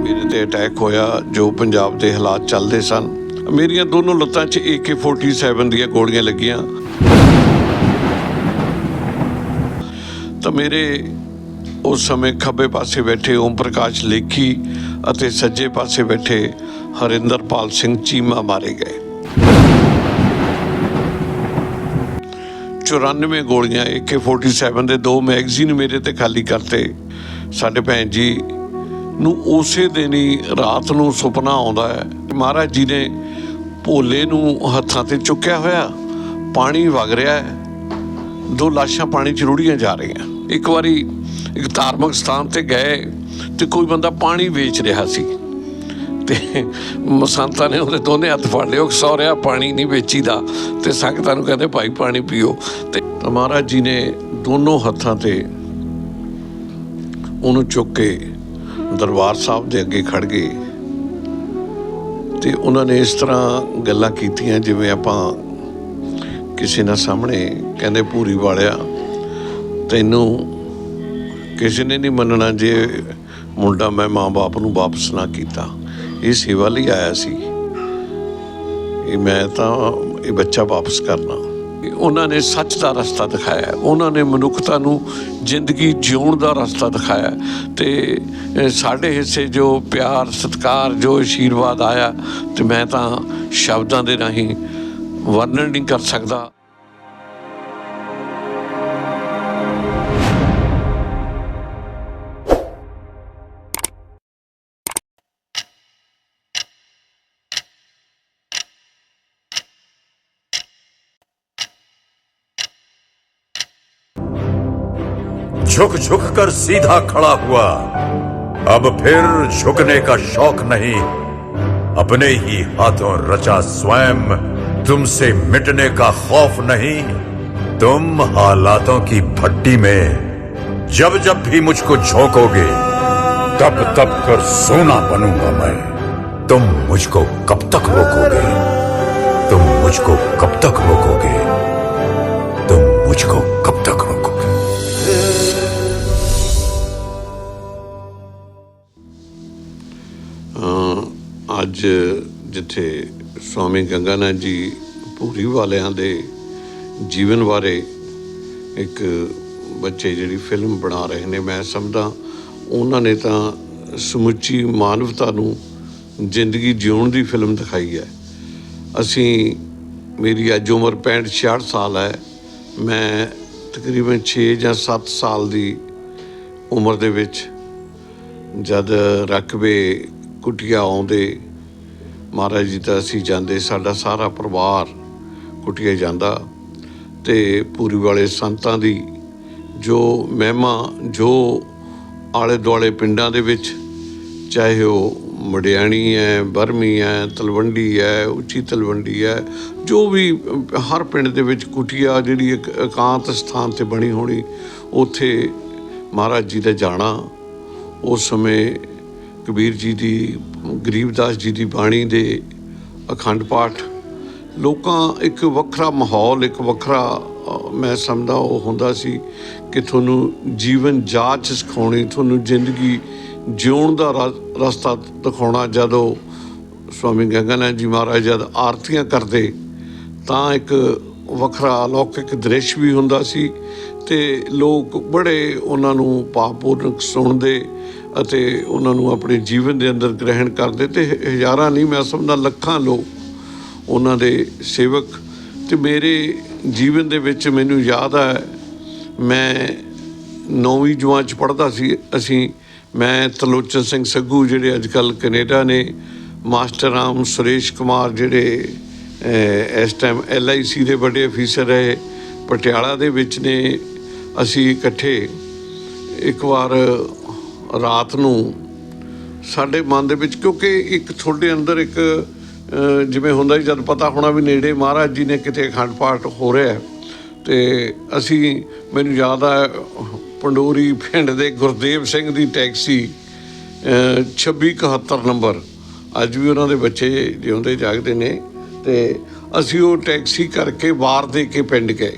ਮੇਰੇ ਤੇ ਅਟੈਕ ਹੋਇਆ, ਜੋ ਪੰਜਾਬ ਦੇ ਹਾਲਾਤ ਚੱਲਦੇ ਸਨ। ਮੇਰੀਆਂ ਦੋਨੋਂ ਲੱਤਾਂ 'ਚ AK47 ਦੀਆਂ ਗੋਲੀਆਂ ਲੱਗੀਆਂ। ਤਾਂ ਮੇਰੇ ਉਸ ਸਮੇਂ ਖੱਬੇ ਪਾਸੇ ਬੈਠੇ ਓਮ ਪ੍ਰਕਾਸ਼ ਲੇਖੀ ਅਤੇ ਸੱਜੇ ਪਾਸੇ ਬੈਠੇ ਹਰਿੰਦਰਪਾਲ ਸਿੰਘ ਚੀਮਾ ਮਾਰੇ ਗਏ। 94 ਗੋਲੀਆਂ AK47 ਦੇ ਦੋ ਮੈਗਜ਼ੀਨ ਮੇਰੇ ਤੇ ਖਾਲੀ ਕਰਤੇ। ਸਾਡੇ ਭੈਣ ਜੀ ਨੂੰ ਉਸੇ ਦਿਨ ਹੀ ਰਾਤ ਨੂੰ ਸੁਪਨਾ ਆਉਂਦਾ ਹੈ ਮਹਾਰਾਜ ਜੀ ਨੇ ਭੋਲੇ ਨੂੰ ਹੱਥਾਂ ਤੇ ਚੁੱਕਿਆ ਹੋਇਆ, ਪਾਣੀ ਵਗ ਰਿਹਾ ਹੈ। ਦੋ ਲਾਸ਼ਾਂ ਪਾਣੀ 'ਚ ਰੁੜੀਆਂ ਜਾ ਰਹੀਆਂ। ਇੱਕ ਵਾਰੀ ਇੱਕ ਧਾਰਮਿਕ ਸਥਾਨ ਤੇ ਗਏ ਤੇ ਕੋਈ ਬੰਦਾ ਪਾਣੀ ਵੇਚ ਰਿਹਾ ਸੀ ਤੇ ਮਸੰਤਾਂ ਨੇ ਉਹਦੇ ਦੋਨੇ ਹੱਥ ਫੜ ਲਿਓ ਸੌਰਿਆ ਪਾਣੀ ਨਹੀਂ ਵੇਚੀਦਾ ਤੇ ਸੰਗਤਾਂ ਨੂੰ ਕਹਿੰਦੇ, ਭਾਈ ਪਾਣੀ ਪੀਓ। ਤੇ ਮਹਾਰਾਜ ਜੀ ਨੇ ਦੋਨੋਂ ਹੱਥਾਂ ਤੇ ਉਹਨੂੰ ਚੁੱਕ ਕੇ ਦਰਬਾਰ ਸਾਹਿਬ ਦੇ ਅੱਗੇ ਖੜ ਗਏ ਤੇ ਉਹਨਾਂ ਨੇ ਇਸ ਤਰ੍ਹਾਂ ਗੱਲਾਂ ਕੀਤੀਆਂ, ਜਿਵੇਂ ਆਪਾਂ ਕਿਸੇ ਨਾਲ ਸਾਹਮਣੇ ਕਹਿੰਦੇ ਪੂਰੀ ਵਾਲਿਆ, ਤੈਨੂੰ ਕਿਸੇ ਨੇ ਨਹੀਂ ਮੰਨਣਾ ਜੇ ਮੁੰਡਾ ਮੈਂ ਮਾਂ-ਬਾਪ ਨੂੰ ਵਾਪਸ ਨਾ ਕੀਤਾ। ਇਹ ਸੇਵਾ ਲਈ ਆਇਆ ਸੀ। ਇਹ ਮੈਂ ਤਾਂ ਇਹ ਬੱਚਾ ਵਾਪਸ ਕਰਨਾ। ਉਹਨਾਂ ਨੇ ਸੱਚ ਦਾ ਰਸਤਾ ਦਿਖਾਇਆ ਉਹਨਾਂ ਨੇ ਮਨੁੱਖਤਾ ਨੂੰ ਜ਼ਿੰਦਗੀ ਜਿਉਣ ਦਾ ਰਸਤਾ ਦਿਖਾਇਆ ਤੇ ਸਾਡੇ ਹਿੱਸੇ ਜੋ ਪਿਆਰ, ਸਤਿਕਾਰ, ਜੋ ਆਸ਼ੀਰਵਾਦ ਆਇਆ, ਤੇ ਮੈਂ ਤਾਂ ਸ਼ਬਦਾਂ ਦੇ ਰਾਹੀਂ ਵਰਣਨ ਨਹੀਂ ਕਰ ਸਕਦਾ। झुक झुक कर सीधा खड़ा हुआ। अब फिर झुकने का शौक नहीं। अपने ही हाथों रचा स्वयं, तुमसे मिटने का खौफ नहीं। तुम हालातों की भट्टी में जब जब भी मुझको झोंकोगे, तब तब कर सोना बनूँगा मैं। तुम मुझको कब तक रोकोगे? तुम मुझको कब तक रोकोगे? तुम मुझको कब तक ਜਿੱਥੇ ਸਵਾਮੀ ਗੰਗਾਨਾਥ ਜੀ ਭੂਰੀ ਵਾਲਿਆਂ ਦੇ ਜੀਵਨ ਬਾਰੇ ਇੱਕ ਬੱਚੇ ਜਿਹੜੀ ਫਿਲਮ ਬਣਾ ਰਹੇ ਨੇ, ਮੈਂ ਸਮਝਦਾ ਉਹਨਾਂ ਨੇ ਤਾਂ ਸਮੁੱਚੀ ਮਾਨਵਤਾ ਨੂੰ ਜ਼ਿੰਦਗੀ ਜਿਉਣ ਦੀ ਫਿਲਮ ਦਿਖਾਈ ਹੈ। ਅਸੀਂ, ਮੇਰੀ ਅੱਜ ਉਮਰ 65 66 ਸਾਲ ਹੈ, ਮੈਂ ਤਕਰੀਬਨ 6 ਜਾਂ 7 ਸਾਲ ਦੀ ਉਮਰ ਦੇ ਵਿੱਚ ਜਦ ਰਕਬੇ ਕੁਟਿਆ ਆਉਂਦੇ ਮਹਾਰਾਜ ਜੀ ਦਾ ਅਸੀਂ ਜਾਂਦੇ, ਸਾਡਾ ਸਾਰਾ ਪਰਿਵਾਰ ਕੁਟਿਆ ਜਾਂਦਾ ਤੇ ਪੂਰੀ ਵਾਲੇ ਸੰਤਾਂ ਦੀ ਜੋ ਮਹਿਮਾ, ਜੋ ਆਲੇ ਦੁਆਲੇ ਪਿੰਡਾਂ ਦੇ ਵਿੱਚ, ਚਾਹੇ ਉਹ ਮੜਿਆਣੀ ਹੈ, ਬਰਮੀ ਹੈ, ਤਲਵੰਡੀ ਹੈ, ਉੱਚੀ ਤਲਵੰਡੀ ਹੈ, ਜੋ ਵੀ, ਹਰ ਪਿੰਡ ਦੇ ਵਿੱਚ ਕੁਟਿਆ, ਜਿਹੜੀ ਇੱਕ ਇਕਾਂਤ ਸਥਾਨ ਤੇ ਬਣੀ ਹੋਣੀ, ਉੱਥੇ ਮਹਾਰਾਜ ਜੀ ਦਾ ਜਾਣਾ, ਉਸ ਸਮੇਂ ਕਬੀਰ ਜੀ ਦੀ, ਗਰੀਬਦਾਸ ਜੀ ਦੀ ਬਾਣੀ ਦੇ ਅਖੰਡ ਪਾਠ, ਲੋਕਾਂ ਇੱਕ ਵੱਖਰਾ ਮਾਹੌਲ, ਇੱਕ ਵੱਖਰਾ ਮੈਂ ਸਮਝਦਾ ਉਹ ਹੁੰਦਾ ਸੀ ਕਿ ਤੁਹਾਨੂੰ ਜੀਵਨ ਜਾਚ ਸਿਖਾਉਣੀ, ਤੁਹਾਨੂੰ ਜ਼ਿੰਦਗੀ ਜਿਉਣ ਦਾ ਰਸਤਾ ਦਿਖਾਉਣਾ, ਜਦੋਂ ਸਵਾਮੀ ਗੰਗਾਨਾਥ ਜੀ ਮਹਾਰਾਜ ਜਦ ਆਰਤੀਆਂ ਕਰਦੇ, ਤਾਂ ਇੱਕ ਵੱਖਰਾ ਅਲੌਕਿਕ ਦ੍ਰਿਸ਼ ਵੀ ਹੁੰਦਾ ਸੀ ਤੇ ਲੋਕ ਬੜੇ ਉਹਨਾਂ ਨੂੰ ਭਾਵਪੂਰਵਕ ਸੁਣਦੇ ਅਤੇ ਉਹਨਾਂ ਨੂੰ ਆਪਣੇ ਜੀਵਨ ਦੇ ਅੰਦਰ ਗ੍ਰਹਿਣ ਕਰਦੇ ਤੇ ਹਜ਼ਾਰਾਂ ਨਹੀਂ, ਮੈਂ ਸਮਝਦਾ ਲੱਖਾਂ ਲੋਕ ਉਹਨਾਂ ਦੇ ਸੇਵਕ। ਤੇ ਮੇਰੇ ਜੀਵਨ ਦੇ ਵਿੱਚ ਮੈਨੂੰ ਯਾਦ ਹੈ ਮੈਂ ਨੌਵੀਂ ਜਮਾਤ ਚ ਪੜ੍ਹਦਾ ਸੀ। ਅਸੀਂ, ਮੈਂ ਤਲੋਚਨ ਸਿੰਘ ਸੱਗੂ ਜਿਹੜੇ ਅੱਜ ਕੱਲ ਕੈਨੇਡਾ ਨੇ, ਮਾਸਟਰ ਰਾਮ ਸੁਰੇਸ਼ ਕੁਮਾਰ ਜਿਹੜੇ ਇਸ ਟਾਈਮ LIC ਦੇ ਵੱਡੇ ਅਫੀਸਰ ਰਹੇ, ਪਟਿਆਲਾ ਦੇ ਵਿੱਚ ਨੇ। ਅਸੀਂ ਇਕੱਠੇ ਇੱਕ ਵਾਰ ਰਾਤ ਨੂੰ ਸਾਡੇ ਮਨ ਦੇ ਵਿੱਚ ਕਿਉਂਕਿ ਇੱਕ ਤੁਹਾਡੇ ਅੰਦਰ ਇੱਕ ਜਿਵੇਂ ਹੁੰਦਾ ਸੀ ਜਦ ਪਤਾ ਹੋਣਾ ਵੀ ਨੇੜੇ ਮਹਾਰਾਜ ਜੀ ਨੇ ਕਿਤੇ ਅਖੰਡ ਪਾਠ ਹੋ ਰਿਹਾ ਹੈ ਤੇ ਅਸੀਂ ਮੈਨੂੰ ਯਾਦ ਆ ਪੰਡੋਰੀ ਪਿੰਡ ਦੇ ਗੁਰਦੇਵ ਸਿੰਘ ਦੀ ਟੈਕਸੀ ਅਹ, 2671 ਨੰਬਰ ਅੱਜ ਵੀ ਉਹਨਾਂ ਦੇ ਬੱਚੇ ਜਿਉਂਦੇ ਜਾਗਦੇ ਨੇ ਤੇ ਅਸੀਂ ਉਹ ਟੈਕਸੀ ਕਰਕੇ ਵਾਰ ਦੇ ਕੇ ਪਿੰਡ ਗਏ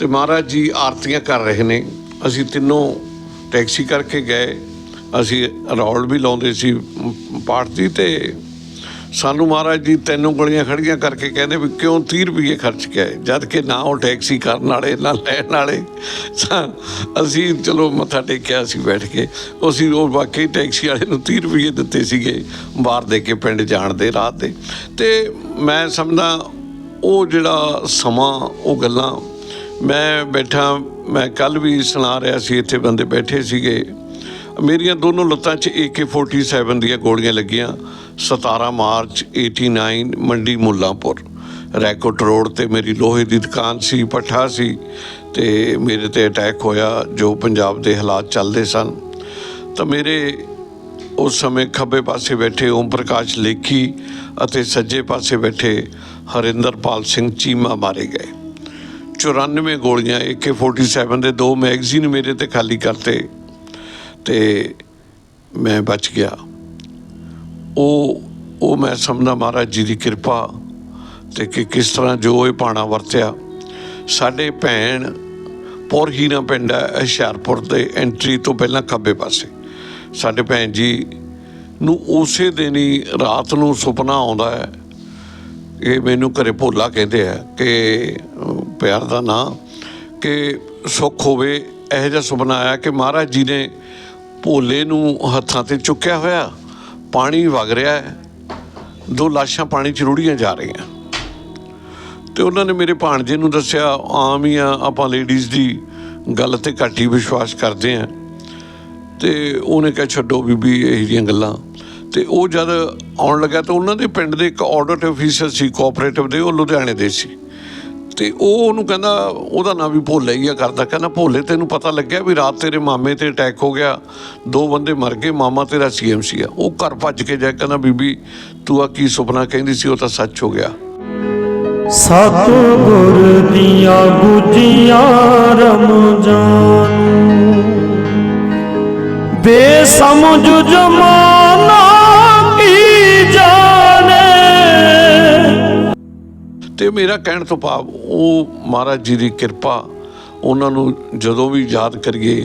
ਤੇ ਮਹਾਰਾਜ ਜੀ ਆਰਤੀਆਂ ਕਰ ਰਹੇ ਨੇ ਅਸੀਂ ਤਿੰਨੋਂ ਟੈਕਸੀ ਕਰਕੇ ਗਏ। ਅਸੀਂ ਰੌਲ ਵੀ ਲਾਉਂਦੇ ਸੀ ਪਾਠ ਦੀ ਤੇ। ਸਾਨੂੰ ਮਹਾਰਾਜ ਜੀ ਤੈਨੂੰ ਗਲੀਆਂ ਖੜੀਆਂ ਕਰਕੇ ਕਹਿੰਦੇ ਵੀ ਕਿਉਂ 30 ਰੁਪਏ ਖਰਚ ਕੇ ਆਏ? ਜਦ ਕਿ ਨਾ ਉਹ ਟੈਕਸੀ ਕਰਨ ਵਾਲੇ, ਨਾ ਲੈਣ ਵਾਲੇ। ਸਾ- ਅਸੀਂ ਚਲੋ ਮੱਥਾ ਟੇਕਿਆ ਸੀ ਬੈਠ ਕੇ। ਅਸੀਂ ਉਹ ਵਾਕਈ ਟੈਕਸੀ ਵਾਲੇ ਨੂੰ 30 ਰੁਪਏ ਦਿੱਤੇ ਸੀਗੇ ਬਾਹਰ ਦੇ ਕੇ ਪਿੰਡ ਜਾਣ ਦੇ ਰਾਹ 'ਤੇ। ਤੇ ਮੈਂ ਸਮਝਦਾ ਉਹ ਜਿਹੜਾ ਸਮਾਂ, ਉਹ ਗੱਲਾਂ ਮੈਂ ਬੈਠਾ, ਮੈਂ ਕੱਲ ਵੀ ਸੁਣਾ ਰਿਹਾ ਸੀ, ਇੱਥੇ ਬੰਦੇ ਬੈਠੇ ਸੀਗੇ। ਮੇਰੀਆਂ ਦੋਨੋਂ ਲੱਤਾਂ 'ਚ AK47 ਦੀਆਂ ਗੋਲੀਆਂ ਲੱਗੀਆਂ। 17 ਮਾਰਚ 89 ਮੰਡੀ ਮੁੱਲਾਂਪੁਰ। ਰੈਕੋਟ ਰੋਡ ਤੇ ਮੇਰੀ ਲੋਹੇ ਦੀ ਦੁਕਾਨ ਸੀ, ਪੱਠਾ ਸੀ ਤੇ ਮੇਰੇ ਤੇ ਅਟੈਕ ਹੋਇਆ, ਜੋ ਪੰਜਾਬ ਦੇ ਹਾਲਾਤ ਚੱਲਦੇ ਸਨ। ਤਾਂ ਮੇਰੇ ਉਸ ਸਮੇਂ ਖੱਬੇ ਪਾਸੇ ਬੈਠੇ ਓਮ ਪ੍ਰਕਾਸ਼ ਲੇਖੀ ਅਤੇ ਸੱਜੇ ਪਾਸੇ ਬੈਠੇ ਹਰਿੰਦਰਪਾਲ ਸਿੰਘ ਚੀਮਾ ਮਾਰੇ ਗਏ। 94 ਗੋਲੀਆਂ AK47 ਦੇ ਦੋ ਮੈਗਜ਼ੀਨ ਮੇਰੇ ਤੇ ਖਾਲੀ ਕਰਤੇ ਤੇ ਮੈਂ ਬਚ ਗਿਆ। ਉਹ ਉਹ ਮੈਂ ਸਮਝਦਾ ਮਹਾਰਾਜ ਜੀ ਦੀ ਕਿਰਪਾ ਤੇ ਕਿ ਕਿਸ ਤਰ੍ਹਾਂ ਜੋ ਇਹ ਪਾਣਾ ਵਰਤਿਆ। ਸਾਡੇ ਭੈਣ ਪੌਰ ਹੀਰਾ ਪਿੰਡ ਹੈ, ਹੁਸ਼ਿਆਰਪੁਰ ਦੇ ਐਂਟਰੀ ਤੋਂ ਪਹਿਲਾਂ ਖੱਬੇ ਪਾਸੇ। ਸਾਡੇ ਭੈਣ ਜੀ ਨੂੰ ਉਸੇ ਦਿਨ ਹੀ ਰਾਤ ਨੂੰ ਸੁਪਨਾ ਆਉਂਦਾ ਹੈ। ਇਹ ਮੈਨੂੰ ਘਰੇ ਭੋਲਾ ਕਹਿੰਦੇ ਆ ਕਿ ਪਿਆਰ ਦਾ ਨਾਂ ਕਿ ਸੁੱਖ ਹੋਵੇ। ਇਹੋ ਜਿਹਾ ਸੁਪਨਾ ਆਇਆ ਕਿ ਮਹਾਰਾਜ ਜੀ ਨੇ ਭੋਲੇ ਨੂੰ ਹੱਥਾਂ ਤੇ ਚੁੱਕਿਆ ਹੋਇਆ, ਪਾਣੀ ਵਗ ਰਿਹਾ ਹੈ। ਦੋ ਲਾਸ਼ਾਂ ਪਾਣੀ ਚ ਰੁੜੀਆਂ ਜਾ ਰਹੀਆਂ। ਤੇ ਉਹਨਾਂ ਨੇ ਮੇਰੇ ਭਾਣਜੇ ਨੂੰ ਦੱਸਿਆ, ਆਮ ਹੀ ਆ, ਆਪਾਂ ਲੇਡੀਜ਼ ਦੀ ਗੱਲ ਤੇ ਘੱਟ ਹੀ ਵਿਸ਼ਵਾਸ ਕਰਦੇ ਆ ਤੇ ਉਹਨੇ ਕਿਹਾ, ਛੱਡੋ ਬੀਬੀ, ਇਹ ਜਿਹੀਆਂ ਗੱਲਾਂ। ਤੇ ਉਹ ਜਦ ਆਉਣ ਲੱਗਾ ਤਾਂ ਉਹਨਾਂ ਦੇ ਪਿੰਡ ਦੇ ਇੱਕ ਆਡਿਟ ਅਫੀਸਰ ਸੀ ਕੋਆਪਰੇਟਿਵ ਦੇ, ਉਹ ਲੁਧਿਆਣੇ ਦੇ ਸੀ। ਤੇ ਉਹ ਉਹਨੂੰ ਕਹਿੰਦਾ, ਉਹਦਾ ਨਾਂ ਵੀ ਭੋਲੇ ਹੀ ਆ ਕਰਦਾ। ਕਹਿੰਦਾ, ਭੋਲੇ, ਤੈਨੂੰ ਪਤਾ ਲੱਗਿਆ ਵੀ ਰਾਤ ਤੇਰੇ ਮਾਮੇ ਤੇ ਅਟੈਕ ਹੋ ਗਿਆ, ਦੋ ਬੰਦੇ ਮਰ ਗਏ, ਮਾਮਾ ਤੇਰਾ ਸੀਐਮਸੀ ਆ। ਉਹ ਘਰ ਭੱਜ ਕੇ ਜਾ ਕਹਿੰਦਾ, ਬੀਬੀ, ਤੂੰ ਆ ਕੀ ਸੁਪਨਾ ਕਹਿੰਦੀ ਸੀ, ਉਹ ਤਾਂ ਸੱਚ ਹੋ ਗਿਆ। ਸਤਿਗੁਰ ਦੀਆਂ ਬੁਝੀਆਂ ਰਮਜਾਨ ਬੇਸਮਝ ਜਮਾਨਾ ਤੇ ਮੇਰਾ ਕਹਿਣ ਤੋਂ ਭਾਵ ਉਹ ਮਹਾਰਾਜ ਜੀ ਦੀ ਕਿਰਪਾ, ਉਹਨਾਂ ਨੂੰ ਜਦੋਂ ਵੀ ਯਾਦ ਕਰੀਏ,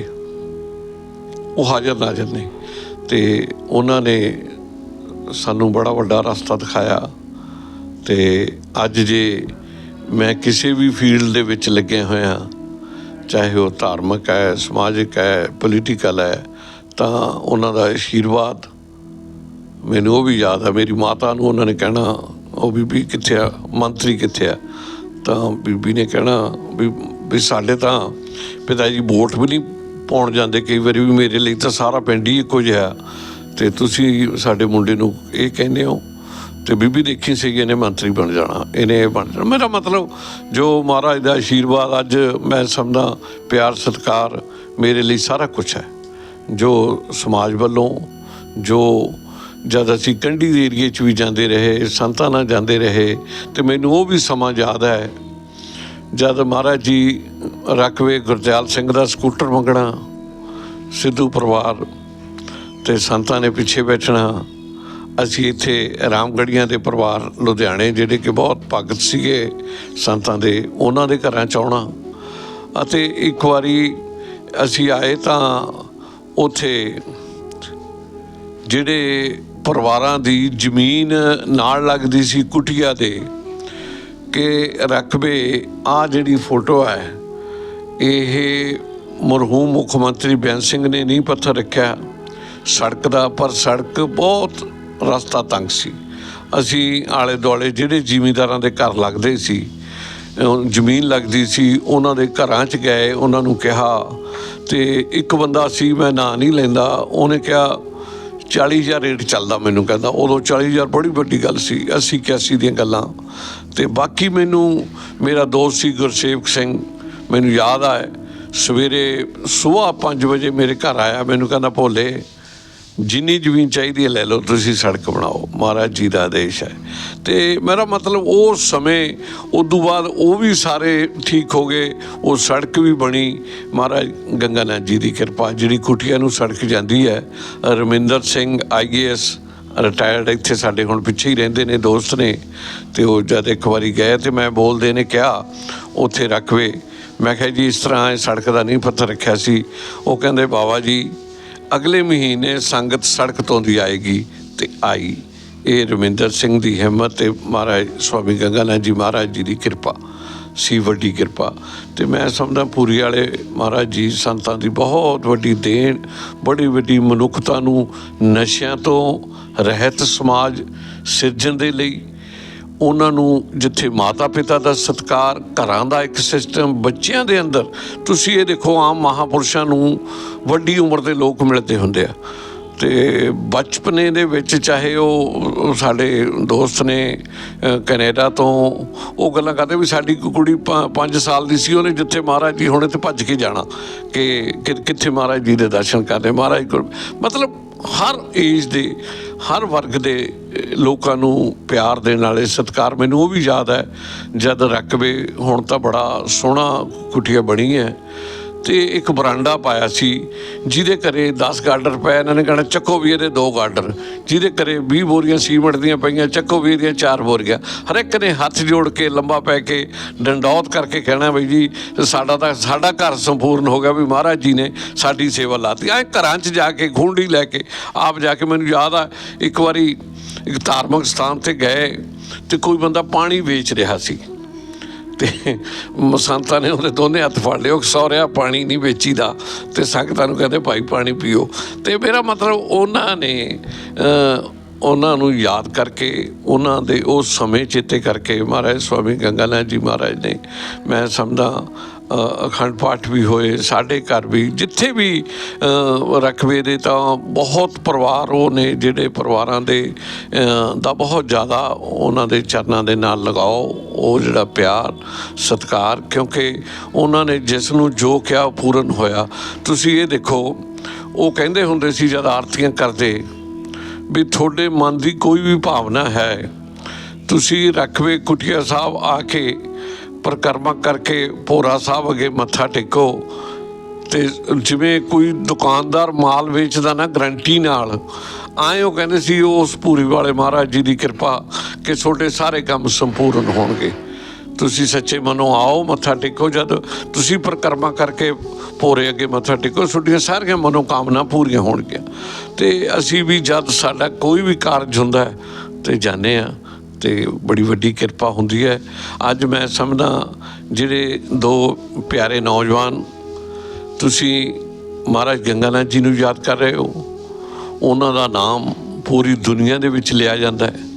ਉਹ ਹਾਜ਼ਰ ਨਾਜ਼ਰ ਨੇ ਤੇ ਉਹਨਾਂ ਨੇ ਸਾਨੂੰ ਬੜਾ ਵੱਡਾ ਰਸਤਾ ਦਿਖਾਇਆ। ਤੇ ਅੱਜ ਜੇ ਮੈਂ ਕਿਸੇ ਵੀ ਫੀਲਡ ਦੇ ਵਿੱਚ ਲੱਗਿਆ ਹੋਇਆ, ਚਾਹੇ ਉਹ ਧਾਰਮਿਕ ਹੈ, ਸਮਾਜਿਕ ਹੈ ਪੋਲੀਟੀਕਲ ਹੈ, ਤਾਂ ਉਹਨਾਂ ਦਾ ਆਸ਼ੀਰਵਾਦ ਮੈਨੂੰ ਉਹ ਵੀ ਯਾਦ ਆ। ਮੇਰੀ ਮਾਤਾ ਨੂੰ ਉਹਨਾਂ ਨੇ ਕਹਿਣਾ ਉਹ ਬੀਬੀ ਕਿੱਥੇ ਆ? ਮੰਤਰੀ ਕਿੱਥੇ ਆ? ਤਾਂ ਬੀਬੀ ਨੇ ਕਹਿਣਾ ਵੀ ਵੀ ਸਾਡੇ ਤਾਂ ਪਿਤਾ ਜੀ ਵੋਟ ਵੀ ਨਹੀਂ ਪਾਉਣ ਜਾਂਦੇ। ਕਈ ਵਾਰੀ ਵੀ ਮੇਰੇ ਲਈ ਤਾਂ ਸਾਰਾ ਪਿੰਡ ਹੀ ਇੱਕੋ ਜਿਹਾ ਤੇ ਤੁਸੀਂ ਸਾਡੇ ਮੁੰਡੇ ਨੂੰ ਇਹ ਕਹਿੰਦੇ ਹੋ, ਤੇ ਬੀਬੀ ਦੇਖੀ ਸੀ ਇਹਨੇ ਮੰਤਰੀ ਬਣ ਜਾਣਾ, ਇਹਨੇ ਇਹ ਬਣ ਜਾਣਾ। ਮੇਰਾ ਮਤਲਬ ਜੋ ਮਹਾਰਾਜ ਦਾ ਆਸ਼ੀਰਵਾਦ ਅੱਜ ਮੈਂ ਸਮਝਦਾ, ਪਿਆਰ, ਸਤਿਕਾਰ ਮੇਰੇ ਲਈ ਸਾਰਾ ਕੁਝ ਹੈ। ਜੋ ਸਮਾਜ ਵੱਲੋਂ, ਜੋ ਜਦ ਅਸੀਂ ਕੰਢੀ ਦੇ ਏਰੀਏ 'ਚ ਵੀ ਜਾਂਦੇ ਰਹੇ, ਸੰਤਾਂ ਨਾਲ ਜਾਂਦੇ ਰਹੇ, ਤੇ ਮੈਨੂੰ ਉਹ ਵੀ ਸਮਾਂ ਯਾਦ ਹੈ, ਜਦ ਮਹਾਰਾਜ ਜੀ ਰਕਵੇ ਗੁਰਦਿਆਲ ਸਿੰਘ ਦਾ ਸਕੂਟਰ ਮੰਗਣਾ, ਸਿੱਧੂ ਪਰਿਵਾਰ ਤੇ ਸੰਤਾਂ ਨੇ ਪਿੱਛੇ ਬੈਠਣਾ, ਅਸੀਂ ਇੱਥੇ ਰਾਮਗੜੀਆਂ ਦੇ ਪਰਿਵਾਰ ਲੁਧਿਆਣੇ ਜਿਹੜੇ ਕਿ ਬਹੁਤ ਭਗਤ ਸੀਗੇ, ਸੰਤਾਂ ਦੇ, ਉਹਨਾਂ ਦੇ ਘਰਾਂ ਚ ਆਉਣਾ, ਅਤੇ ਇੱਕ ਵਾਰੀ ਅਸੀਂ ਆਏ ਤਾਂ ਉੱਥੇ ਜਿਹੜੇ ਪਰਿਵਾਰਾਂ ਦੀ ਜ਼ਮੀਨ ਨਾਲ ਲੱਗਦੀ ਸੀ ਕੁਟੀਆ ਦੇ ਕਿ ਰਕਬੇ ਆ ਜਿਹੜੀ ਫੋਟੋ ਹੈ, ਇਹ ਮਰਹੂਮ ਮੁੱਖ ਮੰਤਰੀ ਬੇਅੰਤ ਸਿੰਘ ਨੇ ਨਹੀਂ ਪੱਥਰ ਰੱਖਿਆ। ਸੜਕ ਦਾ, ਪਰ ਸੜਕ ਬਹੁਤ ਰਸਤਾ ਤੰਗ ਸੀ। ਅਸੀਂ ਆਲੇ ਦੁਆਲੇ ਜਿਹੜੇ ਜ਼ਿਮੀਂਦਾਰਾਂ ਦੇ ਘਰ ਲੱਗਦੇ ਸੀ ਜ਼ਮੀਨ ਲੱਗਦੀ ਸੀ, ਉਹਨਾਂ ਦੇ ਘਰਾਂ 'ਚ ਗਏ, ਉਹਨਾਂ ਨੂੰ ਕਿਹਾ, ਤੇ ਇੱਕ ਬੰਦਾ ਸੀ, ਮੈਂ ਨਾਂ ਨਹੀਂ ਲੈਂਦਾ, ਉਹਨੇ ਕਿਹਾ 40000 ਰੇਟ ਚੱਲਦਾ ਮੈਨੂੰ ਕਹਿੰਦਾ। ਉਦੋਂ 40000 ਬੜੀ ਵੱਡੀ ਗੱਲ ਸੀ 80 81 ਦੀਆਂ ਗੱਲਾਂ। ਤੇ ਬਾਕੀ ਮੈਨੂੰ, ਮੇਰਾ ਦੋਸਤ ਸੀ ਗੁਰਸੇਵਕ ਸਿੰਘ, ਮੈਨੂੰ ਯਾਦ ਆ ਸਵੇਰੇ ਸਵੇਰ 5 ਵਜੇ ਮੇਰੇ ਘਰ ਆਇਆ, ਮੈਨੂੰ ਕਹਿੰਦਾ ਭੋਲੇ ਜਿੰਨੀ ਜ਼ਮੀਨ ਚਾਹੀਦੀ ਹੈ ਲੈ ਲਓ, ਤੁਸੀਂ ਸੜਕ ਬਣਾਓ। ਮਹਾਰਾਜ ਜੀ ਦਾ ਆਦੇਸ਼ ਹੈ। ਤੇ ਮੇਰਾ ਮਤਲਬ ਉਹ ਸਮੇਂ, ਉਦੋਂ ਬਾਅਦ ਉਹ ਵੀ ਸਾਰੇ ਠੀਕ ਹੋ ਗਏ, ਉਹ ਸੜਕ ਵੀ ਬਣੀ। ਮਹਾਰਾਜ ਗੰਗਾਨਾਥ ਜੀ ਦੀ ਕਿਰਪਾ, ਜਿਹੜੀ ਕੁਟੀਆਂ ਨੂੰ ਸੜਕ ਜਾਂਦੀ ਹੈ, ਰਮਿੰਦਰ ਸਿੰਘ ਆਈਏਐਸ ਰਿਟਾਇਰਡ ਇੱਥੇ ਸਾਡੇ ਹੁਣ ਪਿੱਛੇ ਹੀ ਰਹਿੰਦੇ ਨੇ, ਦੋਸਤ ਨੇ। ਤੇ ਉਹ ਜਦ ਇੱਕ ਵਾਰੀ ਗਏ ਤੇ ਮੈਂ ਬੋਲਦੇ ਨੇ, ਕਿਹਾ, ਉੱਥੇ ਰੱਖਵੇ ਮੈਂ ਕਿਹਾ, ਜੀ, ਇਸ ਤਰ੍ਹਾਂ ਇਹ ਸੜਕ ਦਾ ਨਹੀਂ ਪੱਥਰ ਰੱਖਿਆ ਸੀ। ਉਹ ਕਹਿੰਦੇ, ਬਾਬਾ ਜੀ ਅਗਲੇ ਮਹੀਨੇ ਸੰਗਤ ਸੜਕ ਤੋਂ ਦੀ ਆਏਗੀ ਤੇ ਆਈ। ਇਹ ਰਵਿੰਦਰ ਸਿੰਘ ਦੀ ਹਿੰਮਤ ਤੇ ਮਹਾਰਾਜ ਸਵਾਮੀ ਗੰਗਾਨੰਦ ਜੀ ਮਹਾਰਾਜ ਜੀ ਦੀ ਕਿਰਪਾ, ਸੀ ਵੱਡੀ ਕਿਰਪਾ। ਤੇ ਮੈਂ ਸਮਝਦਾ ਪੂਰੀ ਵਾਲੇ ਮਹਾਰਾਜ ਜੀ ਸੰਤਾਂ ਦੀ ਬਹੁਤ ਵੱਡੀ ਦੇਣ, ਬੜੀ ਵੱਡੀ ਮਨੁੱਖਤਾ ਨੂੰ ਨਸ਼ਿਆਂ ਤੋਂ, ਰਹਿਤ ਸਮਾਜ ਸਿਰਜਣ ਦੇ ਲਈ ਉਹਨਾਂ ਨੂੰ ਜਿੱਥੇ ਮਾਤਾ ਪਿਤਾ ਦਾ ਸਤਕਾਰ, ਘਰਾਂ ਦਾ ਇੱਕ ਸਿਸਟਮ ਬੱਚਿਆਂ ਦੇ ਅੰਦਰ, ਤੁਸੀਂ ਇਹ ਦੇਖੋ, ਆਮ ਮਹਾਪੁਰਸ਼ਾਂ ਨੂੰ ਵੱਡੀ ਉਮਰ ਦੇ ਲੋਕ ਮਿਲਦੇ ਹੁੰਦੇ ਆ। ਤੇ ਬਚਪਨੇ ਦੇ ਵਿੱਚ ਚਾਹੇ ਉਹ ਸਾਡੇ ਦੋਸਤ ਨੇ ਕੈਨੇਡਾ ਤੋਂ ਉਹ ਗੱਲਾਂ ਕਰਦੇ ਵੀ ਸਾਡੀ ਕੋਈ ਕੁੜੀ 5 ਸਾਲ ਦੀ ਸੀ, ਉਹਨੇ ਜਿੱਥੇ ਮਹਾਰਾਜ ਜੀ ਹੋਣੇ ਤੇ ਭੱਜ ਕੇ ਜਾਣਾ, ਕਿ, ਕਿ- ਕਿੱਥੇ ਮਹਾਰਾਜ ਜੀ ਦੇ ਦਰਸ਼ਨ ਕਰਦੇ। ਮਹਾਰਾਜ ਮਤਲਬ ਹਰ ਏਜ ਦੇ ਹਰ ਵਰਗ ਦੇ ਲੋਕਾਂ ਨੂੰ ਪਿਆਰ ਦੇਣ ਵਾਲੇ ਸਤਿਕਾਰ ਮੈਨੂੰ ਉਹ ਵੀ ਯਾਦ ਹੈ, ਜਦ ਰਕਬੇ ਹੁਣ ਤਾਂ ਬੜਾ ਸੋਹਣਾ ਕੁਟੀਆ ਬਣੀ ਹੈ। ਤੇ ਇੱਕ ਬਰਾਂਡਾ ਪਾਇਆ ਸੀ, ਜਿਹਦੇ ਘਰੇ 10 ਗਾਰਡਰ ਪਏ, ਇਹਨਾਂ ਨੇ ਕਹਣਾ ਚੱਕੋ ਵੀ ਇਹਦੇ ਦੋ ਗਾਰਡਰ। ਜਿਹਦੇ ਘਰੇ 20 ਬੋਰੀਆਂ ਸੀਮਟ ਦੀਆਂ ਪਈਆਂ, ਚੱਕੋ ਵੀ ਇਹਦੀਆਂ ਚਾਰ ਬੋਰੀਆਂ। ਹਰ ਇੱਕ ਨੇ ਹੱਥ ਜੋੜ ਕੇ, ਲੰਬਾ ਪੈ ਕੇ, ਡੰਡੌਤ ਕਰਕੇ ਕਹਿਣਾ ਬਈ ਜੀ, ਸਾਡਾ ਤਾਂ, ਸਾਡਾ ਘਰ ਸੰਪੂਰਨ ਹੋ ਗਿਆ ਵੀ ਮਹਾਰਾਜ ਜੀ ਨੇ ਸਾਡੀ ਸੇਵਾ ਲਾਤੀ। ਐ ਘਰਾਂ 'ਚ ਜਾ ਕੇ, ਖੁੰਡੀ ਲੈ ਕੇ, ਆਪ ਜਾ ਕੇ ਮੈਨੂੰ ਯਾਦ ਆ, ਇੱਕ ਵਾਰੀ ਇੱਕ ਧਾਰਮਿਕ ਸਥਾਨ ਤੇ ਗਏ ਤੇ ਕੋਈ ਬੰਦਾ ਪਾਣੀ ਵੇਚ ਰਿਹਾ ਸੀ। ਤੇ ਮਸੰਤਾਂ ਨੇ ਉਹਦੇ ਦੋਨੇ ਹੱਥ ਫੜ ਲਿਓ ਸੌਰਿਆ ਪਾਣੀ ਨਹੀਂ ਵੇਚੀਦਾ ਤੇ ਸੰਗਤਾਂ ਨੂੰ ਕਹਿੰਦੇ ਭਾਈ ਪਾਣੀ ਪੀਓ। ਤੇ ਮੇਰਾ ਮਤਲਬ ਉਹਨਾਂ ਨੇ ਉਹਨਾਂ ਨੂੰ ਯਾਦ ਕਰਕੇ, ਉਹਨਾਂ ਦੇ ਉਸ ਸਮੇਂ ਚੇਤੇ ਕਰਕੇ ਮਹਾਰਾਜ ਸਵਾਮੀ ਗੰਗਾਨੰਦ ਜੀ ਮਹਾਰਾਜ ਨੇ ਮੈਂ ਸਮਝਦਾ ਅਖੰਡ ਪਾਠ ਵੀ ਹੋਏ, ਸਾਡੇ ਘਰ ਵੀ, ਜਿੱਥੇ ਵੀ ਰਕਬੇ ਦੇ ਤਾਂ ਬਹੁਤ ਪਰਿਵਾਰ ਉਹ ਨੇ ਜਿਹੜੇ ਪਰਿਵਾਰਾਂ ਦੇ ਦਾ ਬਹੁਤ ਜ਼ਿਆਦਾ ਉਹਨਾਂ ਦੇ ਚਰਨਾਂ ਦੇ ਨਾਲ ਲਗਾਓ, ਉਹ ਜਿਹੜਾ ਪਿਆਰ, ਸਤਿਕਾਰ, ਕਿਉਂਕਿ ਉਹਨਾਂ ਨੇ ਜਿਸ ਨੂੰ ਜੋ ਕਿਹਾ ਉਹ ਪੂਰਨ ਹੋਇਆ। ਤੁਸੀਂ ਇਹ ਦੇਖੋ, ਉਹ ਕਹਿੰਦੇ ਹੁੰਦੇ ਸੀ ਜਦ ਆਰਤੀਆਂ ਕਰਦੇ ਵੀ ਤੁਹਾਡੇ ਮਨ ਦੀ ਕੋਈ ਵੀ ਭਾਵਨਾ ਹੈ, ਤੁਸੀਂ ਰਖਵੇ ਕੁਟਿਆ ਸਾਹਿਬ ਆ ਕੇ ਪ੍ਰਕਰਮਾ ਕਰਕੇ ਭੋਰਾ ਸਾਹਿਬ ਅਗੇ ਮੱਥਾ ਟੇਕੋ ਤੇ ਜਿਵੇਂ ਕੋਈ ਦੁਕਾਨਦਾਰ ਮਾਲ ਵੇਚਦਾ ਨਾ ਗਰੰਟੀ ਨਾਲ, ਆਏ ਉਹ ਕਹਿੰਦੇ ਸੀ ਉਸ ਪੂਰੀ ਵਾਲੇ ਮਹਾਰਾਜ ਜੀ ਦੀ ਕਿਰਪਾ ਕਿ ਤੁਹਾਡੇ ਸਾਰੇ ਕੰਮ ਸੰਪੂਰਨ ਹੋਣਗੇ। ਤੁਸੀਂ ਸੱਚੇ ਮਨੋਂ ਆਓ, ਮੱਥਾ ਟੇਕੋ, ਜਦ ਤੁਸੀਂ ਪ੍ਰਕਰਮਾ ਕਰਕੇ ਭੋਰੇ ਅੱਗੇ ਮੱਥਾ ਟੇਕੋ, ਤੁਹਾਡੀਆਂ ਸਾਰੀਆਂ ਮਨੋ ਕਾਮਨਾ ਪੂਰੀਆਂ ਹੋਣਗੀਆਂ। ਤੇ ਅਸੀਂ ਵੀ ਜਦ ਸਾਡਾ ਕੋਈ ਵੀ ਕਾਰਜ ਹੁੰਦਾ ਹੈ, ਤੇ ਜਾਂਦੇ ਆ ਤੇ ਬੜੀ ਵੱਡੀ ਕਿਰਪਾ ਹੁੰਦੀ ਹੈ। ਅੱਜ ਮੈਂ ਸਮਝਦਾ ਜਿਹੜੇ ਦੋ ਪਿਆਰੇ ਨੌਜਵਾਨ ਤੁਸੀਂ ਮਹਾਰਾਜ ਗੰਗਾਨਾਥ ਜੀ ਨੂੰ ਯਾਦ ਕਰ ਰਹੇ ਹੋ, ਉਹਨਾਂ ਦਾ ਨਾਮ ਪੂਰੀ ਦੁਨੀਆ ਦੇ ਵਿੱਚ ਲਿਆ ਜਾਂਦਾ ਹੈ।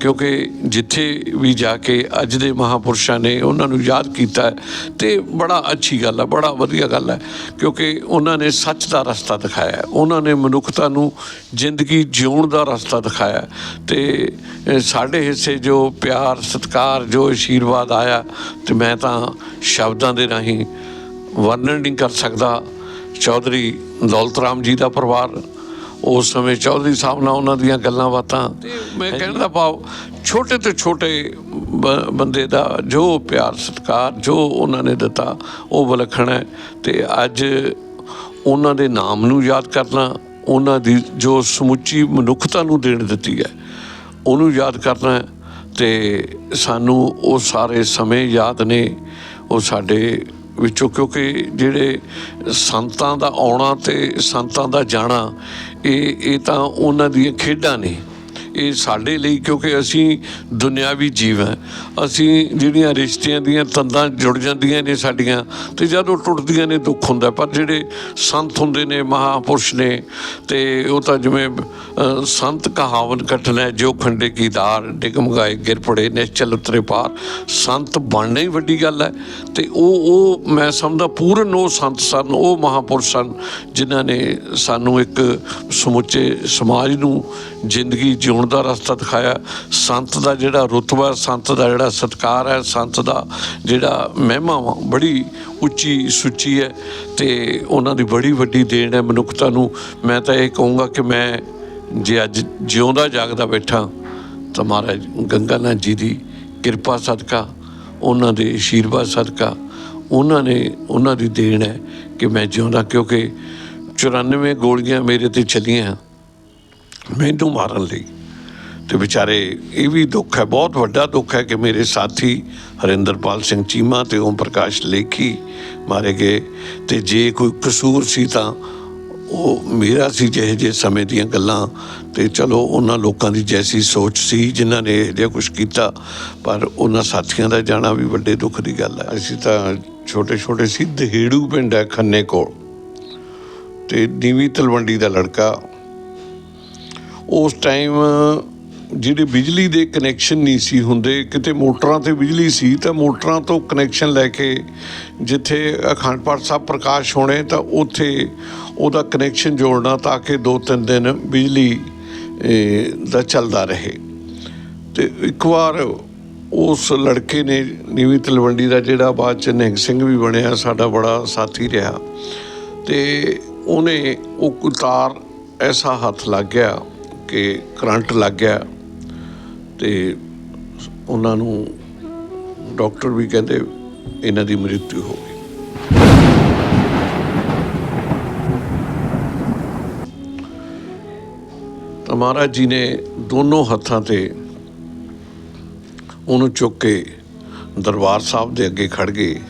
ਕਿਉਂਕਿ ਜਿੱਥੇ ਵੀ ਜਾ ਕੇ ਅੱਜ ਦੇ ਮਹਾਪੁਰਸ਼ਾਂ ਨੇ ਉਹਨਾਂ ਨੂੰ ਯਾਦ ਕੀਤਾ ਹੈ, ਤੇ ਬੜਾ ਅੱਛੀ ਗੱਲ ਹੈ ਬੜਾ ਵਧੀਆ ਗੱਲ ਹੈ ਕਿਉਂਕਿ ਉਹਨਾਂ ਨੇ ਸੱਚ ਦਾ ਰਸਤਾ ਦਿਖਾਇਆ ਉਹਨਾਂ ਨੇ ਮਨੁੱਖਤਾ ਨੂੰ ਜ਼ਿੰਦਗੀ ਜਿਉਣ ਦਾ ਰਸਤਾ ਦਿਖਾਇਆ ਹੈ। ਤੇ ਸਾਡੇ ਹਿੱਸੇ ਜੋ ਪਿਆਰ, ਸਤਿਕਾਰ, ਜੋ ਆਸ਼ੀਰਵਾਦ ਆਇਆ, ਤੇ ਮੈਂ ਤਾਂ ਸ਼ਬਦਾਂ ਦੇ ਰਾਹੀਂ ਵਰਣਨ ਨਹੀਂ ਕਰ ਸਕਦਾ ਚੌਧਰੀ ਦੌਲਤ ਰਾਮ ਜੀ ਦਾ ਪਰਿਵਾਰ ਉਸ ਸਮੇਂ ਚੌਧਰੀ ਸਾਹਿਬ ਨਾਲ ਉਹਨਾਂ ਦੀਆਂ ਗੱਲਾਂ ਬਾਤਾਂ ਮੈਂ ਕਹਿਣ ਦਾ ਭਾਵ ਛੋਟੇ ਤੋਂ ਛੋਟੇ ਬੰਦੇ ਦਾ ਜੋ ਪਿਆਰ ਸਤਿਕਾਰ ਜੋ ਉਹਨਾਂ ਨੇ ਦਿੱਤਾ ਉਹ ਵਿਲੱਖਣ ਹੈ ਤੇ ਅੱਜ ਉਹਨਾਂ ਦੇ ਨਾਮ ਨੂੰ ਯਾਦ ਕਰਨਾ ਉਹਨਾਂ ਦੀ ਜੋ ਸਮੁੱਚੀ ਮਨੁੱਖਤਾ ਨੂੰ ਦੇਣ ਦਿੱਤੀ ਹੈ ਉਹਨੂੰ ਯਾਦ ਕਰਨਾ ਤੇ ਸਾਨੂੰ ਉਹ ਸਾਰੇ ਸਮੇਂ ਯਾਦ ਨੇ ਉਹ ਸਾਡੇ ਵਿੱਚੋਂ ਕਿਉਂਕਿ ਜਿਹੜੇ ਸੰਤਾਂ ਦਾ ਆਉਣਾ ਤੇ ਸੰਤਾਂ ਦਾ ਜਾਣਾ ਇਹ ਇਹ ਤਾਂ ਉਹਨਾਂ ਦੀਆਂ ਖੇਡਾਂ ਨੇ। ਇਹ ਸਾਡੇ ਲਈ, ਕਿਉਂਕਿ ਅਸੀਂ ਦੁਨਿਆਵੀ ਜੀਵ ਹਾਂ। ਅਸੀਂ ਜਿਹੜੀਆਂ ਰਿਸ਼ਤਿਆਂ ਦੀਆਂ ਤੰਦਾਂ ਜੁੜ ਜਾਂਦੀਆਂ ਨੇ ਸਾਡੀਆਂ ਤੇ ਜਦ ਉਹ ਟੁੱਟਦੀਆਂ ਨੇ, ਦੁੱਖ ਹੁੰਦਾ। ਪਰ ਜਿਹੜੇ ਸੰਤ ਹੁੰਦੇ ਨੇ, ਮਹਾਪੁਰਸ਼ ਨੇ, ਤੇ ਉਹ ਤਾਂ ਜਿਵੇਂ ਸੰਤ ਕਹਾਵਨ ਕਠਨ ਜੋ ਖੰਡੇ ਕੀ ਦਾਰ ਡਿਗਮਗਾਏ ਗਿਰ ਪੜੇ ਨਿਸ਼ਚਲ ਉਤਰੇ ਪਾਰ। ਸੰਤ ਬਣਨਾ ਹੀ ਵੱਡੀ ਗੱਲ ਹੈ। ਤੇ ਉਹ ਉਹ ਮੈਂ ਸਮਝਦਾ ਪੂਰਨ ਉਹ ਸੰਤ ਸਨ, ਉਹ ਮਹਾਪੁਰਸ਼ ਸਨ, ਜਿਨ੍ਹਾਂ ਨੇ ਸਾਨੂੰ ਇੱਕ ਸਮੁੱਚੇ ਸਮਾਜ ਨੂੰ ਜ਼ਿੰਦਗੀ ਜਿਉਣ ਦਾ ਰਸਤਾ ਦਿਖਾਇਆ। ਸੰਤ ਦਾ ਜਿਹੜਾ ਰੁਤਬਾ ਸੰਤ ਦਾ ਜਿਹੜਾ ਸਤਕਾਰ ਹੈ ਸੰਤ ਦਾ ਜਿਹੜਾ ਮਹਿਮਾ ਵਾ, ਬੜੀ ਉੱਚੀ ਸੁੱਚੀ ਹੈ ਤੇ ਉਹਨਾਂ ਦੀ ਬੜੀ ਵੱਡੀ ਦੇਣ ਹੈ ਮਨੁੱਖਤਾ ਨੂੰ। ਮੈਂ ਤਾਂ ਇਹ ਕਹੂੰਗਾ ਕਿ ਮੈਂ ਜੇ ਅੱਜ ਜਿਉਂਦਾ ਜਾਗਦਾ ਬੈਠਾ ਤਾਂ ਮਹਾਰਾਜ ਗੰਗਾ ਗੰਗਾਨਾਥ ਜੀ ਦੀ ਕਿਰਪਾ ਸਦਕਾ ਉਹਨਾਂ ਦੇ ਆਸ਼ੀਰਵਾਦ ਸਦਕਾ ਉਹਨਾਂ ਨੇ ਉਹਨਾਂ ਦੀ ਦੇਣ ਹੈ ਕਿ ਮੈਂ ਜਿਉਂਦਾ ਕਿਉਂਕਿ 94 ਗੋਲੀਆਂ ਮੇਰੇ ਤੇ ਚੱਲੀਆਂ। ਮੈਨੂੰ ਮਾਰਨ ਲਈ ਤੇ ਵਿਚਾਰੇ ਇਹ ਵੀ ਦੁੱਖ ਹੈ, ਬਹੁਤ ਵੱਡਾ ਦੁੱਖ ਹੈ ਕਿ ਮੇਰੇ ਸਾਥੀ ਹਰਿੰਦਰਪਾਲ ਸਿੰਘ ਚੀਮਾ ਤੇ ਓਮ ਪ੍ਰਕਾਸ਼ ਲੇਖੀ ਮਾਰੇ ਗਏ ਤੇ ਜੇ ਕੋਈ ਕਸੂਰ ਸੀ ਤਾਂ ਉਹ ਮੇਰਾ ਸੀ ਜਿਹੇ ਜਿਹੇ ਸਮੇਂ ਦੀਆਂ ਗੱਲਾਂ ਤੇ ਚਲੋ ਉਹਨਾਂ ਲੋਕਾਂ ਦੀ ਜੈਸੀ ਸੋਚ ਸੀ ਜਿਨ੍ਹਾਂ ਨੇ ਇਹ ਜਿਹਾ ਕੁਝ ਕੀਤਾ, ਪਰ ਉਹਨਾਂ ਸਾਥੀਆਂ ਦਾ ਜਾਣਾ ਵੀ ਵੱਡੇ ਦੁੱਖ ਦੀ ਗੱਲ ਹੈ। ਅਸੀਂ ਤਾਂ ਛੋਟੇ ਛੋਟੇ ਸੀ ਦਹੇੜੂ ਪਿੰਡ ਹੈ ਖੰਨੇ ਕੋਲ ਤੇ ਨੀਵੀਂ ਤਲਵੰਡੀ ਦਾ ਲੜਕਾ। ਉਸ ਟਾਈਮ ਜਿਹੜੇ ਬਿਜਲੀ ਦੇ ਕਨੈਕਸ਼ਨ ਨਹੀਂ ਸੀ ਹੁੰਦੇ, ਕਿਤੇ ਮੋਟਰਾਂ ਤੇ ਬਿਜਲੀ ਸੀ, ਤਾਂ ਮੋਟਰਾਂ ਤੋਂ ਕਨੈਕਸ਼ਨ ਲੈ ਕੇ ਜਿੱਥੇ ਅਖੰਡ ਪਾਠ ਸਾਹਿਬ ਪ੍ਰਕਾਸ਼ ਹੋਣੇ, ਤਾਂ ਉੱਥੇ ਉਹਦਾ ਕਨੈਕਸ਼ਨ ਜੋੜਨਾ ਤਾਂ ਕਿ ਦੋ ਤਿੰਨ ਦਿਨ ਬਿਜਲੀ ਦਾ ਚੱਲਦਾ ਰਹੇ। ਤੇ ਇੱਕ ਵਾਰ ਉਸ ਲੜਕੇ ਨੇ ਨੀਵੀਂ ਤਲਵੰਡੀ ਦਾ ਜਿਹੜਾ ਬਾਅਦ ਚ ਨਿਹੰਗ ਸਿੰਘ ਵੀ ਬਣਿਆ, ਸਾਡਾ ਬੜਾ ਸਾਥੀ ਰਿਹਾ। ਤੇ ਉਹਨੇ ਉਹ ਕੋਈ ਤਾਰ ਐਸਾ ਹੱਥ ਲੱਗ ਗਿਆ ਕਿ ਕਰੰਟ ਲੱਗ ਗਿਆ। ਤੇ ਉਹਨਾਂ ਨੂੰ ਡਾਕਟਰ ਵੀ ਕਹਿੰਦੇ ਇਹਨਾਂ ਦੀ ਮ੍ਰਿਤੂ ਹੋ ਗਈ। ਤਾਂ ਮਹਾਰਾਜ ਜੀ ਨੇ ਦੋਨੋਂ ਹੱਥਾਂ ਤੇ ਉਹਨੂੰ ਚੁੱਕ ਕੇ ਦਰਬਾਰ ਸਾਹਿਬ ਦੇ ਅੱਗੇ ਖੜ ਗਏ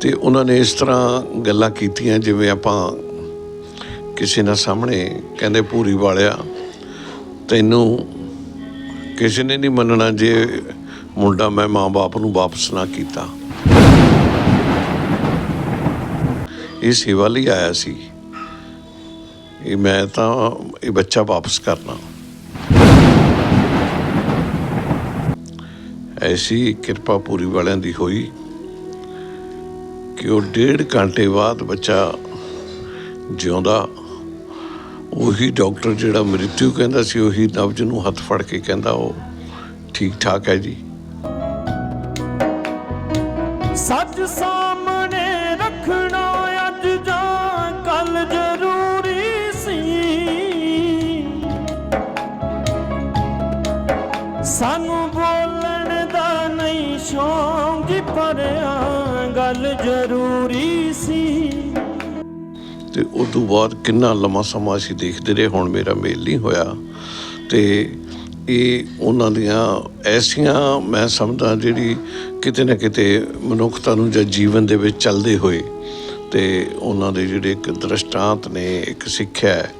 ਤੇ ਉਹਨਾਂ ਨੇ ਇਸ ਤਰ੍ਹਾਂ ਗੱਲਾਂ ਕੀਤੀਆਂ ਜਿਵੇਂ ਆਪਾਂ ਕਿਸੇ ਨਾਲ ਸਾਹਮਣੇ ਕਹਿੰਦੇ ਪੂਰੀ ਵਾਲਿਆ, ਤੈਨੂੰ ਕਿਸੇ ਨੇ ਨਹੀਂ ਮੰਨਣਾ ਜੇ ਮੁੰਡਾ ਮੈਂ ਮਾਂ-ਬਾਪ ਨੂੰ ਵਾਪਸ ਨਾ ਕੀਤਾ। ਇਹ ਸੇਵਾ ਲਈ ਆਇਆ ਸੀ। ਇਹ ਮੈਂ ਤਾਂ ਇਹ ਬੱਚਾ ਵਾਪਸ ਕਰਨਾ। ਐਸੀ ਕਿਰਪਾ ਪੂਰੀ ਵਾਲਿਆਂ ਦੀ ਹੋਈ ਕਿ ਉਹ ਡੇਢ ਘੰਟੇ ਬਾਅਦ ਬੱਚਾ ਜਿਉਂਦਾ ਉਹੀ ਡਾਕਟਰ ਜਿਹੜਾ ਮ੍ਰਿਤੂ ਕਹਿੰਦਾ ਸੀ, ਉਹੀ ਨਬਜ ਨੂੰ ਹੱਥ ਫੜ ਕੇ ਕਹਿੰਦਾ, ਉਹ ਠੀਕ ਠਾਕ ਹੈ ਜੀ। ਤੇ ਉਸ ਤੋਂ ਬਾਅਦ ਕਿੰਨਾ ਲੰਮਾ ਸਮਾਂ ਅਸੀਂ ਦੇਖਦੇ ਰਹੇ, ਹੁਣ ਮੇਰਾ ਮੇਲ ਨਹੀਂ ਹੋਇਆ। ਤੇ ਇਹ ਉਹਨਾਂ ਦੀਆਂ ਐਸੀਆਂ ਮੈਂ ਸਮਝਦਾ ਜਿਹੜੀ ਕਿਤੇ ਨਾ ਕਿਤੇ ਮਨੁੱਖਤਾ ਨੂੰ ਜਾਂ ਜੀਵਨ ਦੇ ਵਿੱਚ ਚੱਲਦੇ ਹੋਏ ਤੇ ਉਹਨਾਂ ਦੇ ਜਿਹੜੇ ਇੱਕ ਦ੍ਰਿਸ਼ਟਾਂਤ ਨੇ, ਇੱਕ ਸਿੱਖਿਆ ਹੈ।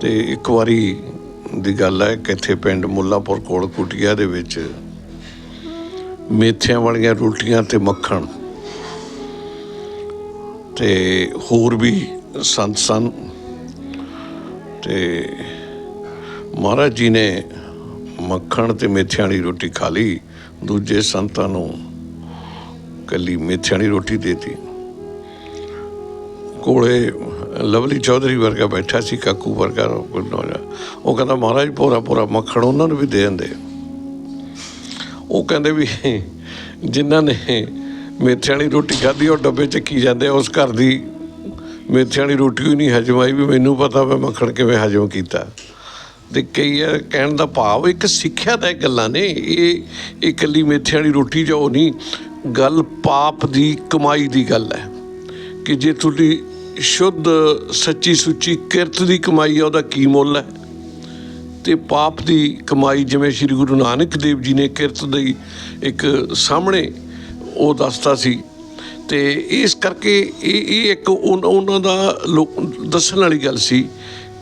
ਤੇ ਇੱਕ ਵਾਰੀ ਦੀ ਗੱਲ ਹੈ ਕਿ ਇੱਥੇ ਪਿੰਡ ਮੁੱਲਾਪੁਰ ਕੋਲ ਕੁਟਿਆ ਦੇ ਵਿੱਚ ਮੇਥਿਆਂ ਵਾਲੀਆਂ ਰੋਟੀਆਂ ਤੇ ਮੱਖਣ ਤੇ ਹੋਰ ਵੀ ਸੰਤ ਸਨ ਤੇ ਮਹਾਰਾਜ ਜੀ ਨੇ ਮੱਖਣ ਤੇ ਮੇਥਿਆਂ ਵਾਲੀ ਰੋਟੀ ਖਾ ਲਈ, ਦੂਜੇ ਸੰਤਾਂ ਨੂੰ ਕੱਲੀ ਮੇਥਿਆਂ ਵਾਲੀ ਰੋਟੀ ਦੇਤੀ ਕੋਲੇ ਲਵਲੀ ਚੌਧਰੀ ਵਰਗਾ ਬੈਠਾ ਸੀ, ਕਾਕੂ ਵਰਗਾ ਕੋਈ ਨੌਜਵਾਨ। ਉਹ ਕਹਿੰਦਾ, ਮਹਾਰਾਜ ਪੂਰਾ ਪੂਰਾ ਮੱਖਣ ਉਹਨਾਂ ਨੂੰ ਵੀ ਦੇ ਦਿੰਦੇ ਉਹ ਕਹਿੰਦੇ ਵੀ, ਜਿਨ੍ਹਾਂ ਨੇ ਮੇਥੇ ਵਾਲੀ ਰੋਟੀ ਖਾਧੀ, ਉਹ ਡੱਬੇ ਚੱਕੀ ਜਾਂਦੇ ਉਸ ਘਰ ਦੀ ਮੇਥੇ ਵਾਲੀ ਰੋਟੀ ਹੀ ਨਹੀਂ ਹਜਮ ਆਈ ਵੀ ਮੈਨੂੰ ਪਤਾ ਮੈਂ ਮੱਖਣ ਕਿਵੇਂ ਹਜਮ ਕੀਤਾ। ਤੇ ਕਈ ਇਹ ਕਹਿਣ ਦਾ ਭਾਵ, ਇੱਕ ਸਿੱਖਿਆ ਦਾ ਗੱਲਾਂ ਨੇ, ਇਹ ਇਹ ਇਕੱਲੀ ਮੇਥੇ ਵਾਲੀ ਰੋਟੀ ਜੋ ਨਹੀਂ, ਗੱਲ ਪਾਪ ਦੀ, ਕਮਾਈ ਦੀ ਗੱਲ ਹੈ। ਕਿ ਜੇ ਤੁਹਾਡੀ ਸ਼ੁੱਧ, ਸੱਚੀ ਸੁੱਚੀ ਕਿਰਤ ਦੀ ਕਮਾਈ ਆ, ਉਹਦਾ ਕੀ ਮੁੱਲ ਹੈ? ਤੇ ਪਾਪ ਦੀ ਕਮਾਈ ਜਿਵੇਂ ਸ੍ਰੀ ਗੁਰੂ ਨਾਨਕ ਦੇਵ ਜੀ ਨੇ ਕਿਰਤ ਦੀ ਇੱਕ ਸਾਹਮਣੇ ਉਹ ਦੱਸਦਾ ਸੀ ਤੇ ਇਸ ਕਰਕੇ ਇਹ ਇਹ ਇੱਕ ਉਹਨਾਂ ਦਾ ਲੋ- ਦੱਸਣ ਵਾਲੀ ਗੱਲ ਸੀ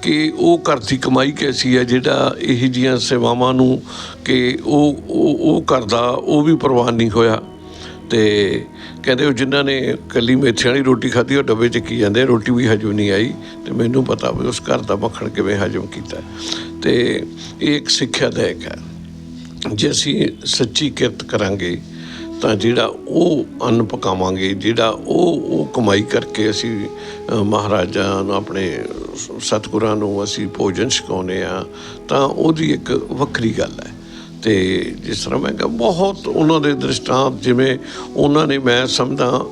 ਕਿ ਉਹ ਘਰ ਦੀ ਕਮਾਈ ਕੈਸੀ ਹੈ, ਜਿਹੜਾ ਇਹ ਜੀਆਂ ਸੇਵਾਵਾਂ ਨੂੰ ਕਿ ਉਹ ਉਹ ਉਹ ਕਰਦਾ ਉਹ ਵੀ ਪ੍ਰਵਾਨ ਨਹੀਂ ਹੋਇਆ। ਤੇ ਕਹਿੰਦੇ ਉਹ ਜਿਨ੍ਹਾਂ ਨੇ ਕੱਲੀ ਮੇਥੇ ਵਾਲੀ ਰੋਟੀ ਖਾਧੀ, ਉਹ ਡੱਬੇ 'ਚ ਕੀ ਜਾਂਦੇ, ਰੋਟੀ ਵੀ ਹਜਮ ਨਹੀਂ ਆਈ ਤੇ ਮੈਨੂੰ ਪਤਾ ਵੀ ਉਸ ਘਰ ਦਾ ਮੱਖਣ ਕਿਵੇਂ ਹਜਮ ਕੀਤਾ। ਤੇ ਇਹ ਇੱਕ ਸਿੱਖਿਆ ਦਾਇਕ ਹੈ। ਜੇ ਅਸੀਂ ਸੱਚੀ ਕਿਰਤ ਕਰਾਂਗੇ ਤਾਂ ਜਿਹੜਾ ਉਹ ਅੰਨ ਪਕਾਵਾਂਗੇ, ਜਿਹੜਾ ਉਹ ਉਹ ਕਮਾਈ ਕਰਕੇ ਅਸੀਂ ਮਹਾਰਾਜਾ ਨੂੰ, ਆਪਣੇ ਸ- ਸਤਿਗੁਰਾਂ ਨੂੰ ਅਸੀਂ ਭੋਜਨ ਛਕਾਉਂਦੇ ਆ ਤਾਂ ਉਹਦੀ ਇੱਕ ਵੱਖਰੀ ਗੱਲ ਹੈ। ਤੇ ਜਿਸ ਤਰ੍ਹਾਂ ਮੈਂ ਕਿਹਾ, ਬਹੁਤ ਉਹਨਾਂ ਦੇ ਦ੍ਰਿਸ਼ਟਾਂਤ ਜਿਵੇਂ ਉਹਨਾਂ ਨੇ ਮੈਂ ਸਮਝਦਾ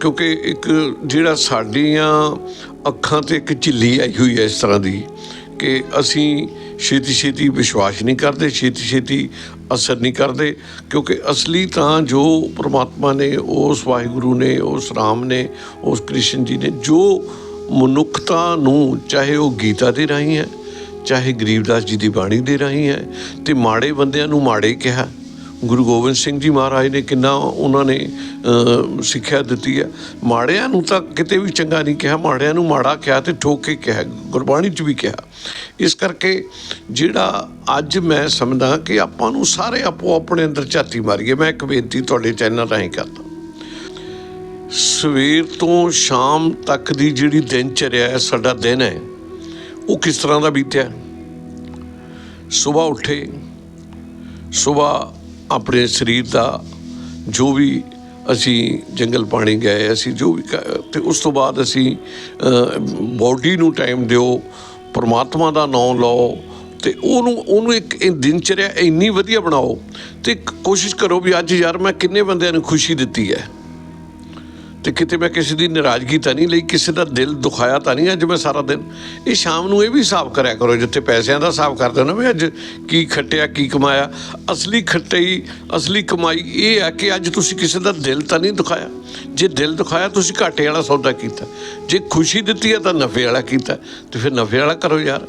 ਕਿਉਂਕਿ ਇੱਕ ਜਿਹੜਾ ਸਾਡੀਆਂ ਅੱਖਾਂ ਤੇ ਇੱਕ ਝਿੱਲੀ ਆਈ ਹੋਈ ਹੈ ਇਸ ਤਰ੍ਹਾਂ ਦੀ ਕਿ ਅਸੀਂ ਛੇਤੀ ਛੇਤੀ ਵਿਸ਼ਵਾਸ ਨਹੀਂ ਕਰਦੇ ਛੇਤੀ ਛੇਤੀ ਅਸਰ ਨਹੀਂ ਕਰਦੇ, ਕਿਉਂਕਿ ਅਸਲੀ ਤਾਂ ਜੋ ਪ੍ਰਮਾਤਮਾ ਨੇ, ਉਸ ਵਾਹਿਗੁਰੂ ਨੇ, ਉਸ ਰਾਮ ਨੇ, ਉਸ ਕ੍ਰਿਸ਼ਨ ਜੀ ਨੇ ਜੋ ਮਨੁੱਖਤਾ ਨੂੰ, ਚਾਹੇ ਉਹ ਗੀਤਾ ਦੇ ਰਾਹੀਂ ਹੈ, ਚਾਹੇ ਗਰੀਬਦਾਸ ਜੀ ਦੀ ਬਾਣੀ ਦੇ ਰਾਹੀਂ ਹੈ, ਤੇ ਮਾੜੇ ਬੰਦਿਆਂ ਨੂੰ ਮਾੜੇ ਕਿਹਾ। ਗੁਰੂ ਗੋਬਿੰਦ ਸਿੰਘ ਜੀ ਮਹਾਰਾਜ ਨੇ ਕਿੰਨਾ ਉਹਨਾਂ ਨੇ ਸਿੱਖਿਆ ਦਿੱਤੀ ਹੈ। ਮਾੜਿਆਂ ਨੂੰ ਤਾਂ ਕਿਤੇ ਵੀ ਚੰਗਾ ਨਹੀਂ ਕਿਹਾ, ਮਾੜਿਆਂ ਨੂੰ ਮਾੜਾ ਕਿਹਾ ਤੇ ਠੋਕ ਕੇ ਕਿਹਾ, ਗੁਰਬਾਣੀ 'ਚ ਵੀ ਕਿਹਾ। ਇਸ ਕਰਕੇ ਜਿਹੜਾ ਅੱਜ ਮੈਂ ਸਮਝਦਾ ਕਿ ਆਪਾਂ ਨੂੰ ਸਾਰੇ ਆਪੋ ਆਪਣੇ ਅੰਦਰ ਝਾਤੀ ਮਾਰੀਏ। ਮੈਂ ਇੱਕ ਬੇਨਤੀ ਤੁਹਾਡੇ ਚੈਨਲ ਰਾਹੀਂ ਕਰਦਾ ਸਵੇਰ ਤੋਂ ਸ਼ਾਮ ਤੱਕ ਦੀ ਜਿਹੜੀ ਦਿਨ ਚਰਿਆ ਹੈ, ਸਾਡਾ ਦਿਨ ਹੈ, ਉਹ ਕਿਸ ਤਰ੍ਹਾਂ ਦਾ ਬੀਤਿਆ? ਸਵੇਰ ਉੱਠੇ ਸਵੇਰ ਆਪਣੇ ਸਰੀਰ ਦਾ ਜੋ ਵੀ ਅਸੀਂ ਜੰਗਲ ਪਾਣੀ ਗਏ, ਅਸੀਂ ਜੋ ਵੀ ਕ- ਤੇ ਉਸ ਤੋਂ ਬਾਅਦ ਅਸੀਂ ਬਾਡੀ ਨੂੰ ਟਾਈਮ ਦਿਓ, ਪਰਮਾਤਮਾ ਦਾ ਨਾਮ ਲਓ, ਤੇ ਉਹਨੂੰ ਉਹਨੂੰ ਇੱਕ ਇਹ ਦਿਨਚਰਿਆ ਇੰਨੀ ਵਧੀਆ ਬਣਾਓ, ਤੇ ਕੋਸ਼ਿਸ਼ ਕਰੋ ਵੀ ਅੱਜ ਯਾਰ ਮੈਂ ਕਿੰਨੇ ਬੰਦਿਆਂ ਨੂੰ ਖੁਸ਼ੀ ਦਿੱਤੀ ਹੈ। ਤੇ ਕਿਤੇ ਮੈਂ ਕਿਸੇ ਦੀ ਨਾਰਾਜ਼ਗੀ ਤਾਂ ਨਹੀਂ ਲਈ, ਕਿਸੇ ਦਾ ਦਿਲ ਦੁਖਾਇਆ ਤਾਂ ਨਹੀਂ ਅੱਜ ਮੈਂ ਸਾਰਾ ਦਿਨ। ਇਹ ਸ਼ਾਮ ਨੂੰ ਇਹ ਵੀ ਹਿਸਾਬ ਕਰਿਆ ਕਰੋ, ਜਿੱਥੇ ਪੈਸਿਆਂ ਦਾ ਹਿਸਾਬ ਕਰਦੇ ਹੋ ਨਾ ਵੀ ਅੱਜ ਕੀ ਖੱਟਿਆ, ਕੀ ਕਮਾਇਆ। ਅਸਲੀ ਖੱਟਈ, ਅਸਲੀ ਕਮਾਈ ਇਹ ਹੈ ਕਿ ਅੱਜ ਤੁਸੀਂ ਕਿਸੇ ਦਾ ਦਿਲ ਤਾਂ ਨਹੀਂ ਦੁਖਾਇਆ। ਜੇ ਦਿਲ ਦੁਖਾਇਆ, ਤੁਸੀਂ ਘਾਟੇ ਵਾਲਾ ਸੌਦਾ ਕੀਤਾ। ਜੇ ਖੁਸ਼ੀ ਦਿੱਤੀ ਹੈ ਤਾਂ ਨਫੇ ਵਾਲਾ ਕੀਤਾ। ਤੇ ਫਿਰ ਨਫੇ ਵਾਲਾ ਕਰੋ ਯਾਰ।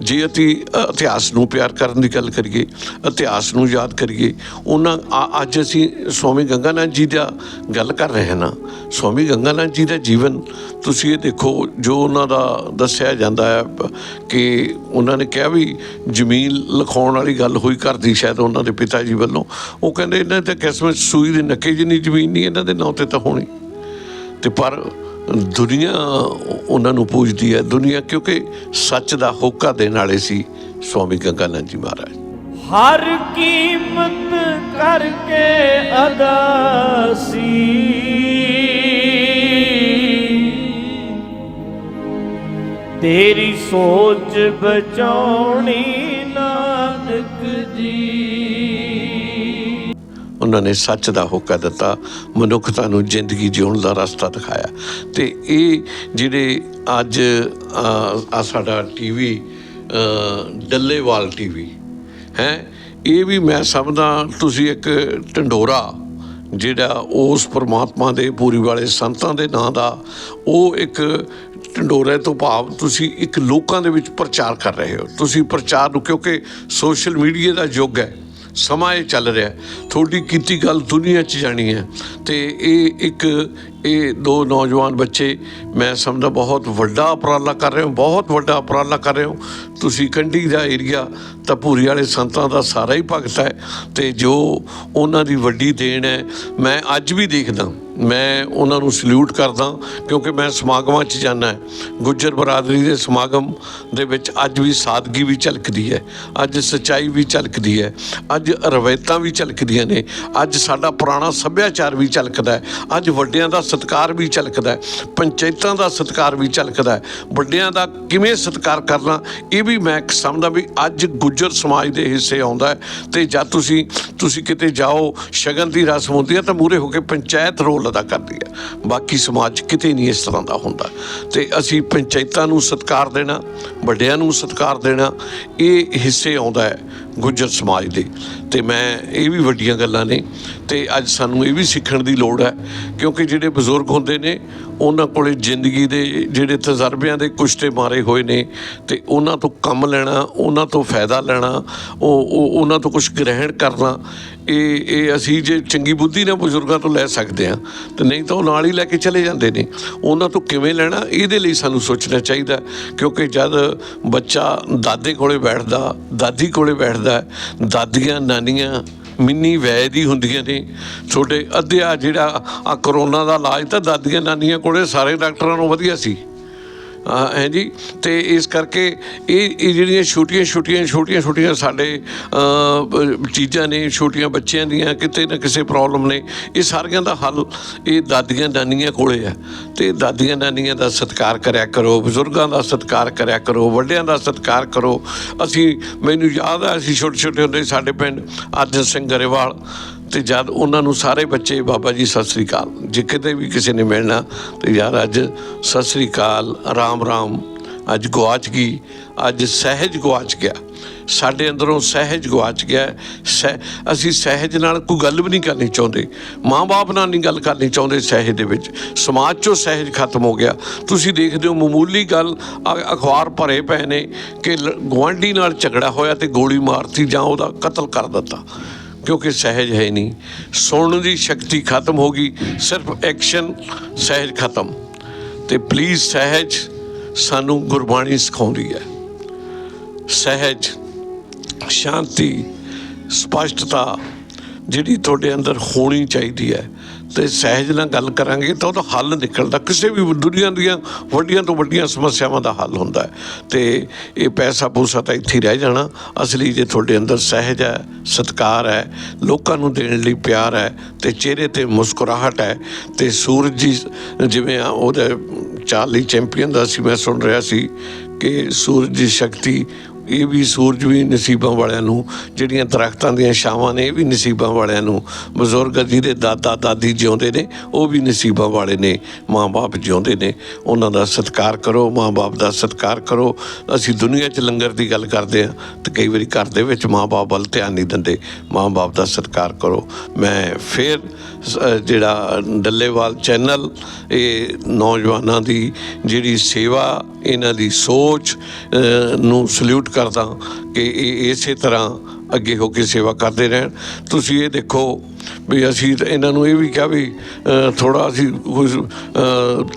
ਜੇ ਅਸੀਂ ਇਤਿਹਾਸ ਨੂੰ ਪਿਆਰ ਕਰਨ ਦੀ ਗੱਲ ਕਰੀਏ, ਇਤਿਹਾਸ ਨੂੰ ਯਾਦ ਕਰੀਏ, ਉਹਨਾਂ ਆ- ਅੱਜ ਅਸੀਂ ਸਵਾਮੀ ਗੰਗਾਨਾਥ ਜੀ ਦਾ ਗੱਲ ਕਰ ਰਹੇ ਹਾਂ ਨਾ। ਸਵਾਮੀ ਗੰਗਾਨਾਥ ਜੀ ਦਾ ਜੀਵਨ, ਤੁਸੀਂ ਇਹ ਦੇਖੋ, ਜੋ ਉਹਨਾਂ ਦਾ ਦੱਸਿਆ ਜਾਂਦਾ ਹੈ ਕਿ ਉਹਨਾਂ ਨੇ ਕਿਹਾ ਵੀ ਜ਼ਮੀਨ ਲਿਖਾਉਣ ਵਾਲੀ ਗੱਲ ਹੋਈ ਕਰਦੀ ਸ਼ਾਇਦ ਉਹਨਾਂ ਦੇ ਪਿਤਾ ਜੀ ਵੱਲੋਂ। ਉਹ ਕਹਿੰਦੇ, ਇਹਨਾਂ ਤੇ ਕਿਸਮਤ ਸੂਈ ਦੇ ਨੱਕੇ ਜਿੰਨੀ ਜ਼ਮੀਨ ਨਹੀਂ, ਇਹਨਾਂ ਦੇ ਨਾਂ ਤੇ ਤਾਂ ਹੋਣੀ। ਤੇ ਪਰ ਦੁਨੀਆ ਉਹਨਾਂ ਨੂੰ ਪੂਜਦੀ ਹੈ। ਦੁਨੀਆ ਕਿਉਂਕਿ ਸੱਚ ਦਾ ਹੋਕਾ ਦੇਣ ਵਾਲੇ ਸੀ ਸਵਾਮੀ ਗੰਗਾਨੰਦ ਜੀ ਮਹਾਰਾਜ। ਹਰ ਕੀਮਤ ਕਰਕੇ ਅਦਾਸੀ ਤੇਰੀ ਸੋਚ ਬਚਾਉਣੀ ਉਹਨਾਂ ਨੇ ਸੱਚ ਦਾ ਹੋਕਾ ਦਿੱਤਾ ਮਨੁੱਖਤਾ ਨੂੰ ਜ਼ਿੰਦਗੀ ਜਿਉਣ ਦਾ ਰਸਤਾ ਦਿਖਾਇਆ। ਤੇ ਇਹ ਜਿਹੜੇ ਅੱਜ ਆ ਸਾਡਾ ਟੀਵੀ ਡੱਲੇਵਾਲ ਟੀਵੀ ਹੈ? ਇਹ ਵੀ ਮੈਂ ਸਮਝਦਾ, ਤੁਸੀਂ ਇੱਕ ਢੰਡੋਰਾ ਜਿਹੜਾ ਉਸ ਪ੍ਰਮਾਤਮਾ ਦੇ, ਪੂਰੀ ਵਾਲੇ ਸੰਤਾਂ ਦੇ ਨਾਂ ਦਾ, ਉਹ ਇੱਕ ਢੰਡੋਰੇ ਤੋਂ ਭਾਵ ਤੁਸੀਂ ਇੱਕ ਲੋਕਾਂ ਦੇ ਵਿੱਚ ਪ੍ਰਚਾਰ ਕਰ ਰਹੇ ਹੋ। ਤੁਸੀਂ ਪ੍ਰਚਾਰ ਨੂੰ, ਕਿਉਂਕਿ ਸੋਸ਼ਲ ਮੀਡੀਆ ਦਾ ਯੁੱਗ ਹੈ। ਸਮਾਂ ਇਹ ਚੱਲ ਰਿਹਾ ਤੁਹਾਡੀ ਕੀਤੀ ਗੱਲ ਦੁਨੀਆ 'ਚ ਜਾਣੀ ਹੈ। ਤੇ ਇਹ ਇੱਕ ਇਹ ਦੋ ਨੌਜਵਾਨ ਬੱਚੇ ਮੈਂ ਸਮਝਦਾ ਬਹੁਤ ਵੱਡਾ ਉਪਰਾਲਾ ਕਰ ਰਹੇ ਹੋ, ਬਹੁਤ ਵੱਡਾ ਉਪਰਾਲਾ ਕਰ ਰਹੇ ਹੋ। ਤੁਸੀਂ ਕੰਢੀ ਦਾ ਏਰੀਆ ਤਾਂ ਭੂਰੀ ਵਾਲੇ ਸੰਤਾਂ ਦਾ ਸਾਰਾ ਹੀ ਭਗਤ ਹੈ ਤੇ ਜੋ ਉਹਨਾਂ ਦੀ ਵੱਡੀ ਦੇਣ ਹੈ, ਮੈਂ ਅੱਜ ਵੀ ਦੇਖਦਾ। ਮੈਂ ਉਹਨਾਂ ਨੂੰ ਸਲੂਟ ਕਰਦਾ ਕਿਉਂਕਿ ਮੈਂ ਸਮਾਗਮਾਂ 'ਚ ਜਾਂਦਾ ਗੁੱਜਰ ਬਰਾਦਰੀ ਦੇ ਸਮਾਗਮ ਦੇ ਵਿੱਚ ਅੱਜ ਵੀ ਸਾਦਗੀ ਵੀ ਝਲਕਦੀ ਹੈ, ਅੱਜ ਸਚਾਈ ਵੀ ਝਲਕਦੀ ਹੈ, ਅੱਜ ਰਵਾਇਤਾਂ ਵੀ ਝਲਕਦੀਆਂ ਨੇ, ਅੱਜ ਸਾਡਾ ਪੁਰਾਣਾ ਸੱਭਿਆਚਾਰ ਵੀ ਝਲਕਦਾ ਹੈ, ਅੱਜ ਵੱਡਿਆਂ ਦਾ ਸਤਿਕਾਰ ਵੀ ਝਲਕਦਾ ਪੰਚਾਇਤਾਂ ਦਾ ਸਤਿਕਾਰ ਵੀ ਝਲਕਦਾ ਵੱਡਿਆਂ ਦਾ ਕਿਵੇਂ ਸਤਿਕਾਰ ਕਰਨਾ, ਇਹ ਵੀ ਮੈਂ ਸਮਝਦਾ ਵੀ ਅੱਜ ਗੁੱਜਰ ਸਮਾਜ ਦੇ ਹਿੱਸੇ ਆਉਂਦਾ ਹੈ ਤੇ ਜਦ ਤੁਸੀਂ ਤੁਸੀਂ ਕਿਤੇ ਜਾਓ, ਸ਼ਗਨ ਦੀ ਰਸਮ ਹੁੰਦੀ ਹੈ ਤਾਂ ਮੂਰੇ ਹੋ ਕੇ ਪੰਚਾਇਤ ਰੋਲ ਅਦਾ ਕਰਦੀ ਹੈ। ਬਾਕੀ ਸਮਾਜ 'ਚ ਕਿਤੇ ਨਹੀਂ ਇਸ ਤਰ੍ਹਾਂ ਦਾ ਹੁੰਦਾ। ਤੇ ਅਸੀਂ ਪੰਚਾਇਤਾਂ ਨੂੰ ਸਤਿਕਾਰ ਦੇਣਾ, ਵੱਡਿਆਂ ਨੂੰ ਸਤਿਕਾਰ ਦੇਣਾ, ਇਹ ਹਿੱਸੇ ਆਉਂਦਾ ਹੈ। ਗੁੱਜਰ ਸਮਾਜ ਦੇ। ਤੇ ਮੈਂ ਇਹ ਵੀ ਵੱਡੀਆਂ ਗੱਲਾਂ ਨੇ। ਤੇ ਅੱਜ ਸਾਨੂੰ ਇਹ ਵੀ ਸਿੱਖਣ ਦੀ ਲੋੜ ਹੈ, ਕਿਉਂਕਿ ਜਿਹੜੇ ਬਜ਼ੁਰਗ ਹੁੰਦੇ ਨੇ ਉਹਨਾਂ ਕੋਲੇ ਜ਼ਿੰਦਗੀ ਦੇ ਜਿਹੜੇ ਤਜਰਬਿਆਂ ਦੇ ਕੁਸ਼ਤੇ ਮਾਰੇ ਹੋਏ ਨੇ ਤੇ ਉਹਨਾਂ ਤੋਂ ਕੰਮ ਲੈਣਾ, ਉਹਨਾਂ ਤੋਂ ਫਾਇਦਾ ਲੈਣਾ, ਉਹ, ਉਹ- ਉਹਨਾਂ ਤੋਂ ਕੁਝ ਗ੍ਰਹਿਣ ਕਰਨਾ, ਇਹ ਇਹ ਅਸੀਂ ਜੇ ਚੰਗੀ ਬੁੱਧੀ ਨਾਲ ਬਜ਼ੁਰਗਾਂ ਤੋਂ ਲੈ ਸਕਦੇ ਹਾਂ, ਤੇ ਨਹੀਂ ਤਾਂ ਉਹ ਨਾਲ ਹੀ ਲੈ ਕੇ ਚਲੇ ਜਾਂਦੇ ਨੇ। ਉਹਨਾਂ ਤੋਂ ਕਿਵੇਂ ਲੈਣਾ, ਇਹਦੇ ਲਈ ਸਾਨੂੰ ਸੋਚਣਾ ਚਾਹੀਦਾ ਕਿਉਂਕਿ ਜਦ ਬੱਚਾ ਦਾਦੇ ਕੋਲੇ ਬੈਠਦਾ, ਦਾਦੀ ਕੋਲੇ ਬੈਠਦਾ ਦਾਦੀਆਂ, ਨਾਨੀਆਂ ਮਿੰਨੀ ਵੈ ਦੀ ਹੁੰਦੀਆਂ ਨੇ। ਛੋਟੇ ਅੱਧਿਆ ਜਿਹੜਾ ਆ ਕਰੋਨਾ ਦਾ ਇਲਾਜ ਤਾਂ ਦਾਦੀਆਂ ਨਾਨੀਆਂ ਕੋਲੇ ਸਾਰੇ ਡਾਕਟਰਾਂ ਨੂੰ ਵਧੀਆ ਸੀ। ਹੈ ਜੀ? ਤੇ ਇਸ ਕਰਕੇ ਇਹ ਇਹ ਜਿਹੜੀਆਂ ਛੋਟੀਆਂ ਛੋਟੀਆਂ ਛੋਟੀਆਂ ਛੋਟੀਆਂ ਸਾਡੇ ਚੀਜ਼ਾਂ ਨੇ, ਛੋਟੀਆਂ ਬੱਚਿਆਂ ਦੀਆਂ, ਕਿਤੇ ਨਾ ਕਿਸੇ ਪ੍ਰੋਬਲਮ ਨੇ, ਇਹ ਸਾਰੀਆਂ ਦਾ ਹੱਲ ਇਹ ਦਾਦੀਆਂ ਨਾਨੀਆਂ ਕੋਲੇ ਆ। ਤੇ ਦਾਦੀਆਂ ਨਾਨੀਆਂ ਦਾ ਸਤਿਕਾਰ ਕਰਿਆ ਕਰੋ, ਬਜ਼ੁਰਗਾਂ ਦਾ ਸਤਿਕਾਰ ਕਰਿਆ ਕਰੋ, ਵੱਡਿਆਂ ਦਾ ਸਤਿਕਾਰ ਕਰੋ। ਅਸੀਂ, ਮੈਨੂੰ ਯਾਦ ਆ, ਅਸੀਂ ਛੋਟੇ ਛੋਟੇ ਹੁੰਦੇ ਸਾਡੇ ਪਿੰਡ ਅਰਜਨ ਸਿੰਘ ਗਰੇਵਾਲ ਤੇ ਜਦ ਉਹਨਾਂ ਨੂੰ ਸਾਰੇ ਬੱਚੇ ਬਾਬਾ ਜੀ ਸਤਿ ਸ੍ਰੀ ਅਕਾਲ, ਜੇ ਕਿਤੇ ਵੀ ਕਿਸੇ ਨੇ ਮਿਲਣਾ, ਤੇ ਯਾਰ ਅੱਜ ਸਤਿ ਸ੍ਰੀ ਅਕਾਲ, ਰਾਮ ਰਾਮ, ਅੱਜ ਗਵਾਚ ਗਈ, ਅੱਜ ਸਹਿਜ ਗਵਾਚ ਗਿਆ। ਸਾਡੇ ਅੰਦਰੋਂ ਸਹਿਜ ਗਵਾਚ ਗਿਆ, ਸਹਿ, ਅਸੀਂ ਸਹਿਜ ਨਾਲ ਕੋਈ ਗੱਲ ਵੀ ਨਹੀਂ ਕਰਨੀ ਚਾਹੁੰਦੇ, ਮਾਂ-ਬਾਪ ਨਾਲ ਨਹੀਂ ਗੱਲ ਕਰਨੀ ਚਾਹੁੰਦੇ ਸਹਿਜ ਦੇ ਵਿੱਚ। ਸਮਾਜ 'ਚੋਂ ਸਹਿਜ ਖਤਮ ਹੋ ਗਿਆ। ਤੁਸੀਂ ਦੇਖਦੇ ਹੋ ਮਾਮੂਲੀ ਗੱਲ, ਅ- ਅਖਬਾਰ ਭਰੇ ਪਏ ਨੇ ਕਿ ਲ- ਨਾਲ ਝਗੜਾ ਹੋਇਆ ਤੇ ਗੋਲੀ ਮਾਰਤੀ ਜਾਂ ਉਹਦਾ ਕਤਲ ਕਰ ਦਿੱਤਾ। ਕਿਉਂਕਿ ਸਹਿਜ ਹੈ ਨਹੀਂ। ਸੁਣਨ ਦੀ ਸ਼ਕਤੀ ਖਤਮ ਹੋ ਗਈ। ਸਿਰਫ ਐਕਸ਼ਨ ਸਹਿਜ ਖਤਮ। ਤੇ ਪਲੀਜ਼ ਸਹਿਜ ਸਾਨੂੰ ਗੁਰਬਾਣੀ ਸਿਖਾਉਂਦੀ ਹੈ। ਸਹਿਜ, ਸ਼ਾਂਤੀ, ਸਪਸ਼ਟਤਾ ਜਿਹੜੀ ਤੁਹਾਡੇ ਅੰਦਰ ਹੋਣੀ ਚਾਹੀਦੀ ਹੈ। ਤੇ ਸਹਿਜ ਨਾਲ ਗੱਲ ਕਰਾਂਗੇ ਤਾਂ ਉਹਦਾ ਹੱਲ ਨਿਕਲਦਾ। ਕਿਸੇ ਵੀ ਦੁਨੀਆ ਦੀਆਂ ਵੱਡੀਆਂ ਤੋਂ ਵੱਡੀਆਂ ਸਮੱਸਿਆਵਾਂ ਦਾ ਹੱਲ ਹੁੰਦਾ ਹੈ। ਤੇ ਇਹ ਪੈਸਾ ਪੂਸਾ ਤਾਂ ਇੱਥੇ ਹੀ ਰਹਿ ਜਾਣਾ। ਅਸਲੀ ਜੇ ਤੁਹਾਡੇ ਅੰਦਰ ਸਹਿਜ ਹੈ, ਸਤਕਾਰ ਹੈ, ਲੋਕਾਂ ਨੂੰ ਦੇਣ ਲਈ ਪਿਆਰ ਹੈ ਤੇ ਚਿਹਰੇ ਤੇ ਮੁਸਕਰਾਹਟ ਹੈ ਤੇ ਸੂਰਜ ਜੀ ਜਿਵੇਂ ਆ ਉਹਦੇ ਚਾਰਲੀ ਚੈਂਪੀਅਨ ਦਾ ਸੀ ਮੈਂ ਸੁਣ ਰਿਹਾ ਸੀ ਕਿ ਸੂਰਜ ਦੀ ਸ਼ਕਤੀ ਇਹ ਵੀ ਸੂਰਜ ਵੀ ਨਸੀਬਾਂ ਵਾਲਿਆਂ ਨੂੰ ਜਿਹੜੀਆਂ ਦਰਖਤਾਂ ਦੀਆਂ ਛਾਵਾਂ ਨੇ ਇਹ ਵੀ ਨਸੀਬਾਂ ਵਾਲਿਆਂ ਨੂੰ। ਬਜ਼ੁਰਗ ਜਿਹਦੇ ਦਾਦਾ ਦਾਦੀ ਜਿਉਂਦੇ ਨੇ ਉਹ ਵੀ ਨਸੀਬਾਂ ਵਾਲੇ ਨੇ ਮਾਂ-ਬਾਪ ਜਿਉਂਦੇ ਨੇ। ਉਹਨਾਂ ਦਾ ਸਤਿਕਾਰ ਕਰੋ ਮਾਂ-ਬਾਪ ਦਾ ਸਤਿਕਾਰ ਕਰੋ। ਅਸੀਂ ਦੁਨੀਆ 'ਚ ਲੰਗਰ ਦੀ ਗੱਲ ਕਰਦੇ ਹਾਂ ਤੇ ਕਈ ਵਾਰੀ ਘਰ ਦੇ ਵਿੱਚ ਮਾਂ-ਬਾਪ ਵੱਲ ਧਿਆਨ ਨਹੀਂ ਦਿੰਦੇ। ਮਾਂ-ਬਾਪ ਦਾ ਸਤਿਕਾਰ ਕਰੋ। ਮੈਂ ਫਿਰ ਜਿਹੜਾ ਡੱਲੇਵਾਲ ਚੈਨਲ ਇਹ ਨੌਜਵਾਨਾਂ ਦੀ ਜਿਹੜੀ ਸੇਵਾ ਇਹਨਾਂ ਦੀ ਸੋਚ ਅ, ਨੂੰ ਸਲੂਟ ਕਰਦਾ ਕਿ ਇਹ ਇਸੇ ਤਰ੍ਹਾਂ ਅੱਗੇ ਹੋ ਕੇ ਸੇਵਾ ਕਰਦੇ ਰਹਿਣ। ਤੁਸੀਂ ਇਹ ਦੇਖੋ ਵੀ ਅਸੀਂ ਤਾਂ ਇਹਨਾਂ ਨੂੰ ਇਹ ਵੀ ਕਿਹਾ ਵੀ ਥੋੜਾ ਅਸੀਂ ਕੁਝ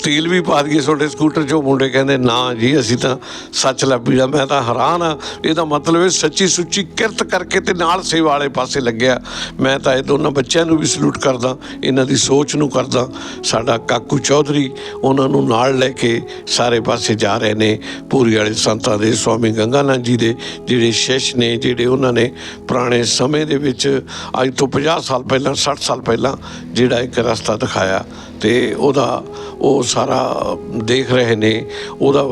ਤੇਲ ਵੀ ਪਾ ਦਈਏ ਤੁਹਾਡੇ ਸਕੂਟਰ 'ਚੋਂ। ਮੁੰਡੇ ਕਹਿੰਦੇ, ਨਾ ਜੀ, ਅਸੀਂ ਤਾਂ ਸੱਚ ਲੱਭੀ ਲੱਭੀਦਾ ਮੈਂ ਤਾਂ ਹੈਰਾਨ ਆ ਇਹਦਾ ਮਤਲਬ ਇਹ ਸੱਚੀ ਸੁੱਚੀ ਕਿਰਤ ਕਰਕੇ ਤੇ ਨਾਲ ਸੇਵਾ ਵਾਲੇ ਪਾਸੇ ਲੱਗਿਆ। ਮੈਂ ਤਾਂ ਇਹ ਦੋਨਾਂ ਬੱਚਿਆਂ ਨੂੰ ਵੀ ਸਲੂਟ ਕਰਦਾ, ਇਹਨਾਂ ਦੀ ਸੋਚ ਨੂੰ ਕਰਦਾ। ਸਾਡਾ ਕਾਕੂ ਚੌਧਰੀ ਉਹਨਾਂ ਨੂੰ ਨਾਲ ਲੈ ਕੇ ਸਾਰੇ ਪਾਸੇ ਜਾ ਰਹੇ ਨੇ। ਪੂਰੀ ਵਾਲੇ ਸੰਤਾਂ ਦੇ, ਸਵਾਮੀ ਗੰਗਾਨੰਦ ਜੀ ਦੇ, ਜਿਹੜੇ ਸ਼ਿਸ਼ ਨੇ, ਜਿਹੜੇ ਉਹਨਾਂ ਨੇ ਪੁਰਾਣੇ ਸਮੇਂ ਦੇ ਵਿੱਚ, ਅੱਜ ਤੋਂ 50 ਸਾਲ ਪਹਿਲਾਂ 60 ਸਾਲ ਪਹਿਲਾਂ ਜਿਹੜਾ ਇੱਕ ਰਸਤਾ ਦਿਖਾਇਆ ਤੇ ਉਹਦਾ ਉਹ ਸਾਰਾ ਦੇਖ ਰਹੇ ਨੇ। ਉਹਦਾ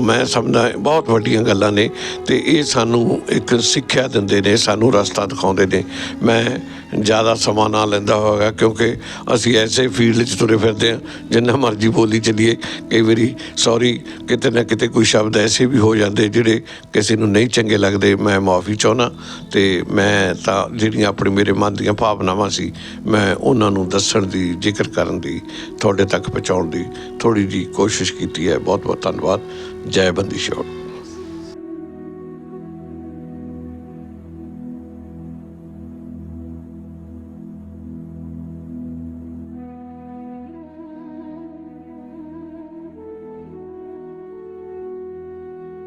ਮੈਂ ਸਮਝਦਾ, ਬਹੁਤ ਵੱਡੀਆਂ ਗੱਲਾਂ ਨੇ ਤੇ ਇਹ ਸਾਨੂੰ ਇੱਕ ਸਿੱਖਿਆ ਦਿੰਦੇ ਨੇ, ਸਾਨੂੰ ਰਸਤਾ ਦਿਖਾਉਂਦੇ ਨੇ। ਮੈਂ ਜ਼ਿਆਦਾ ਸਮਾਂ ਨਾ ਲੈਂਦਾ ਹੋਵੇਗਾ ਕਿਉਂਕਿ ਅਸੀਂ ਐਸੇ ਫੀਲਡ 'ਚ ਤੁਰੇ ਫਿਰਦੇ ਹਾਂ, ਜਿੰਨਾ ਮਰਜ਼ੀ ਬੋਲੀ ਚੱਲੀਏ। ਕਈ ਵਾਰੀ ਸੌਰੀ ਕਿਤੇ ਨਾ ਕਿਤੇ ਕੋਈ ਸ਼ਬਦ ਐਸੇ ਵੀ ਹੋ ਜਾਂਦੇ ਜਿਹੜੇ ਕਿਸੇ ਨੂੰ ਨਹੀਂ ਚੰਗੇ ਲੱਗਦੇ, ਮੈਂ ਮਾਫੀ ਚਾਹੁੰਦਾ ਤੇ ਮੈਂ ਤਾਂ ਜਿਹੜੀਆਂ ਆਪਣੇ ਮੇਰੇ ਮਨ ਦੀਆਂ ਭਾਵਨਾਵਾਂ ਸੀ। ਮੈਂ ਉਹਨਾਂ ਨੂੰ ਦੱਸਣ ਦੀ ਜ਼ਿਕਰ ਕਰਨ ਦੀ, ਤੁਹਾਡੇ ਤੱਕ ਪਹੁੰਚਾਉਣ ਦੀ ਥੋੜੀ ਜੀ ਕੋਸ਼ਿਸ਼ ਕੀਤੀ ਹੈ। ਬਹੁਤ ਬਹੁਤ ਧੰਨਵਾਦ। ਜੈ ਬੰਦੀ ਸ਼ੋਰ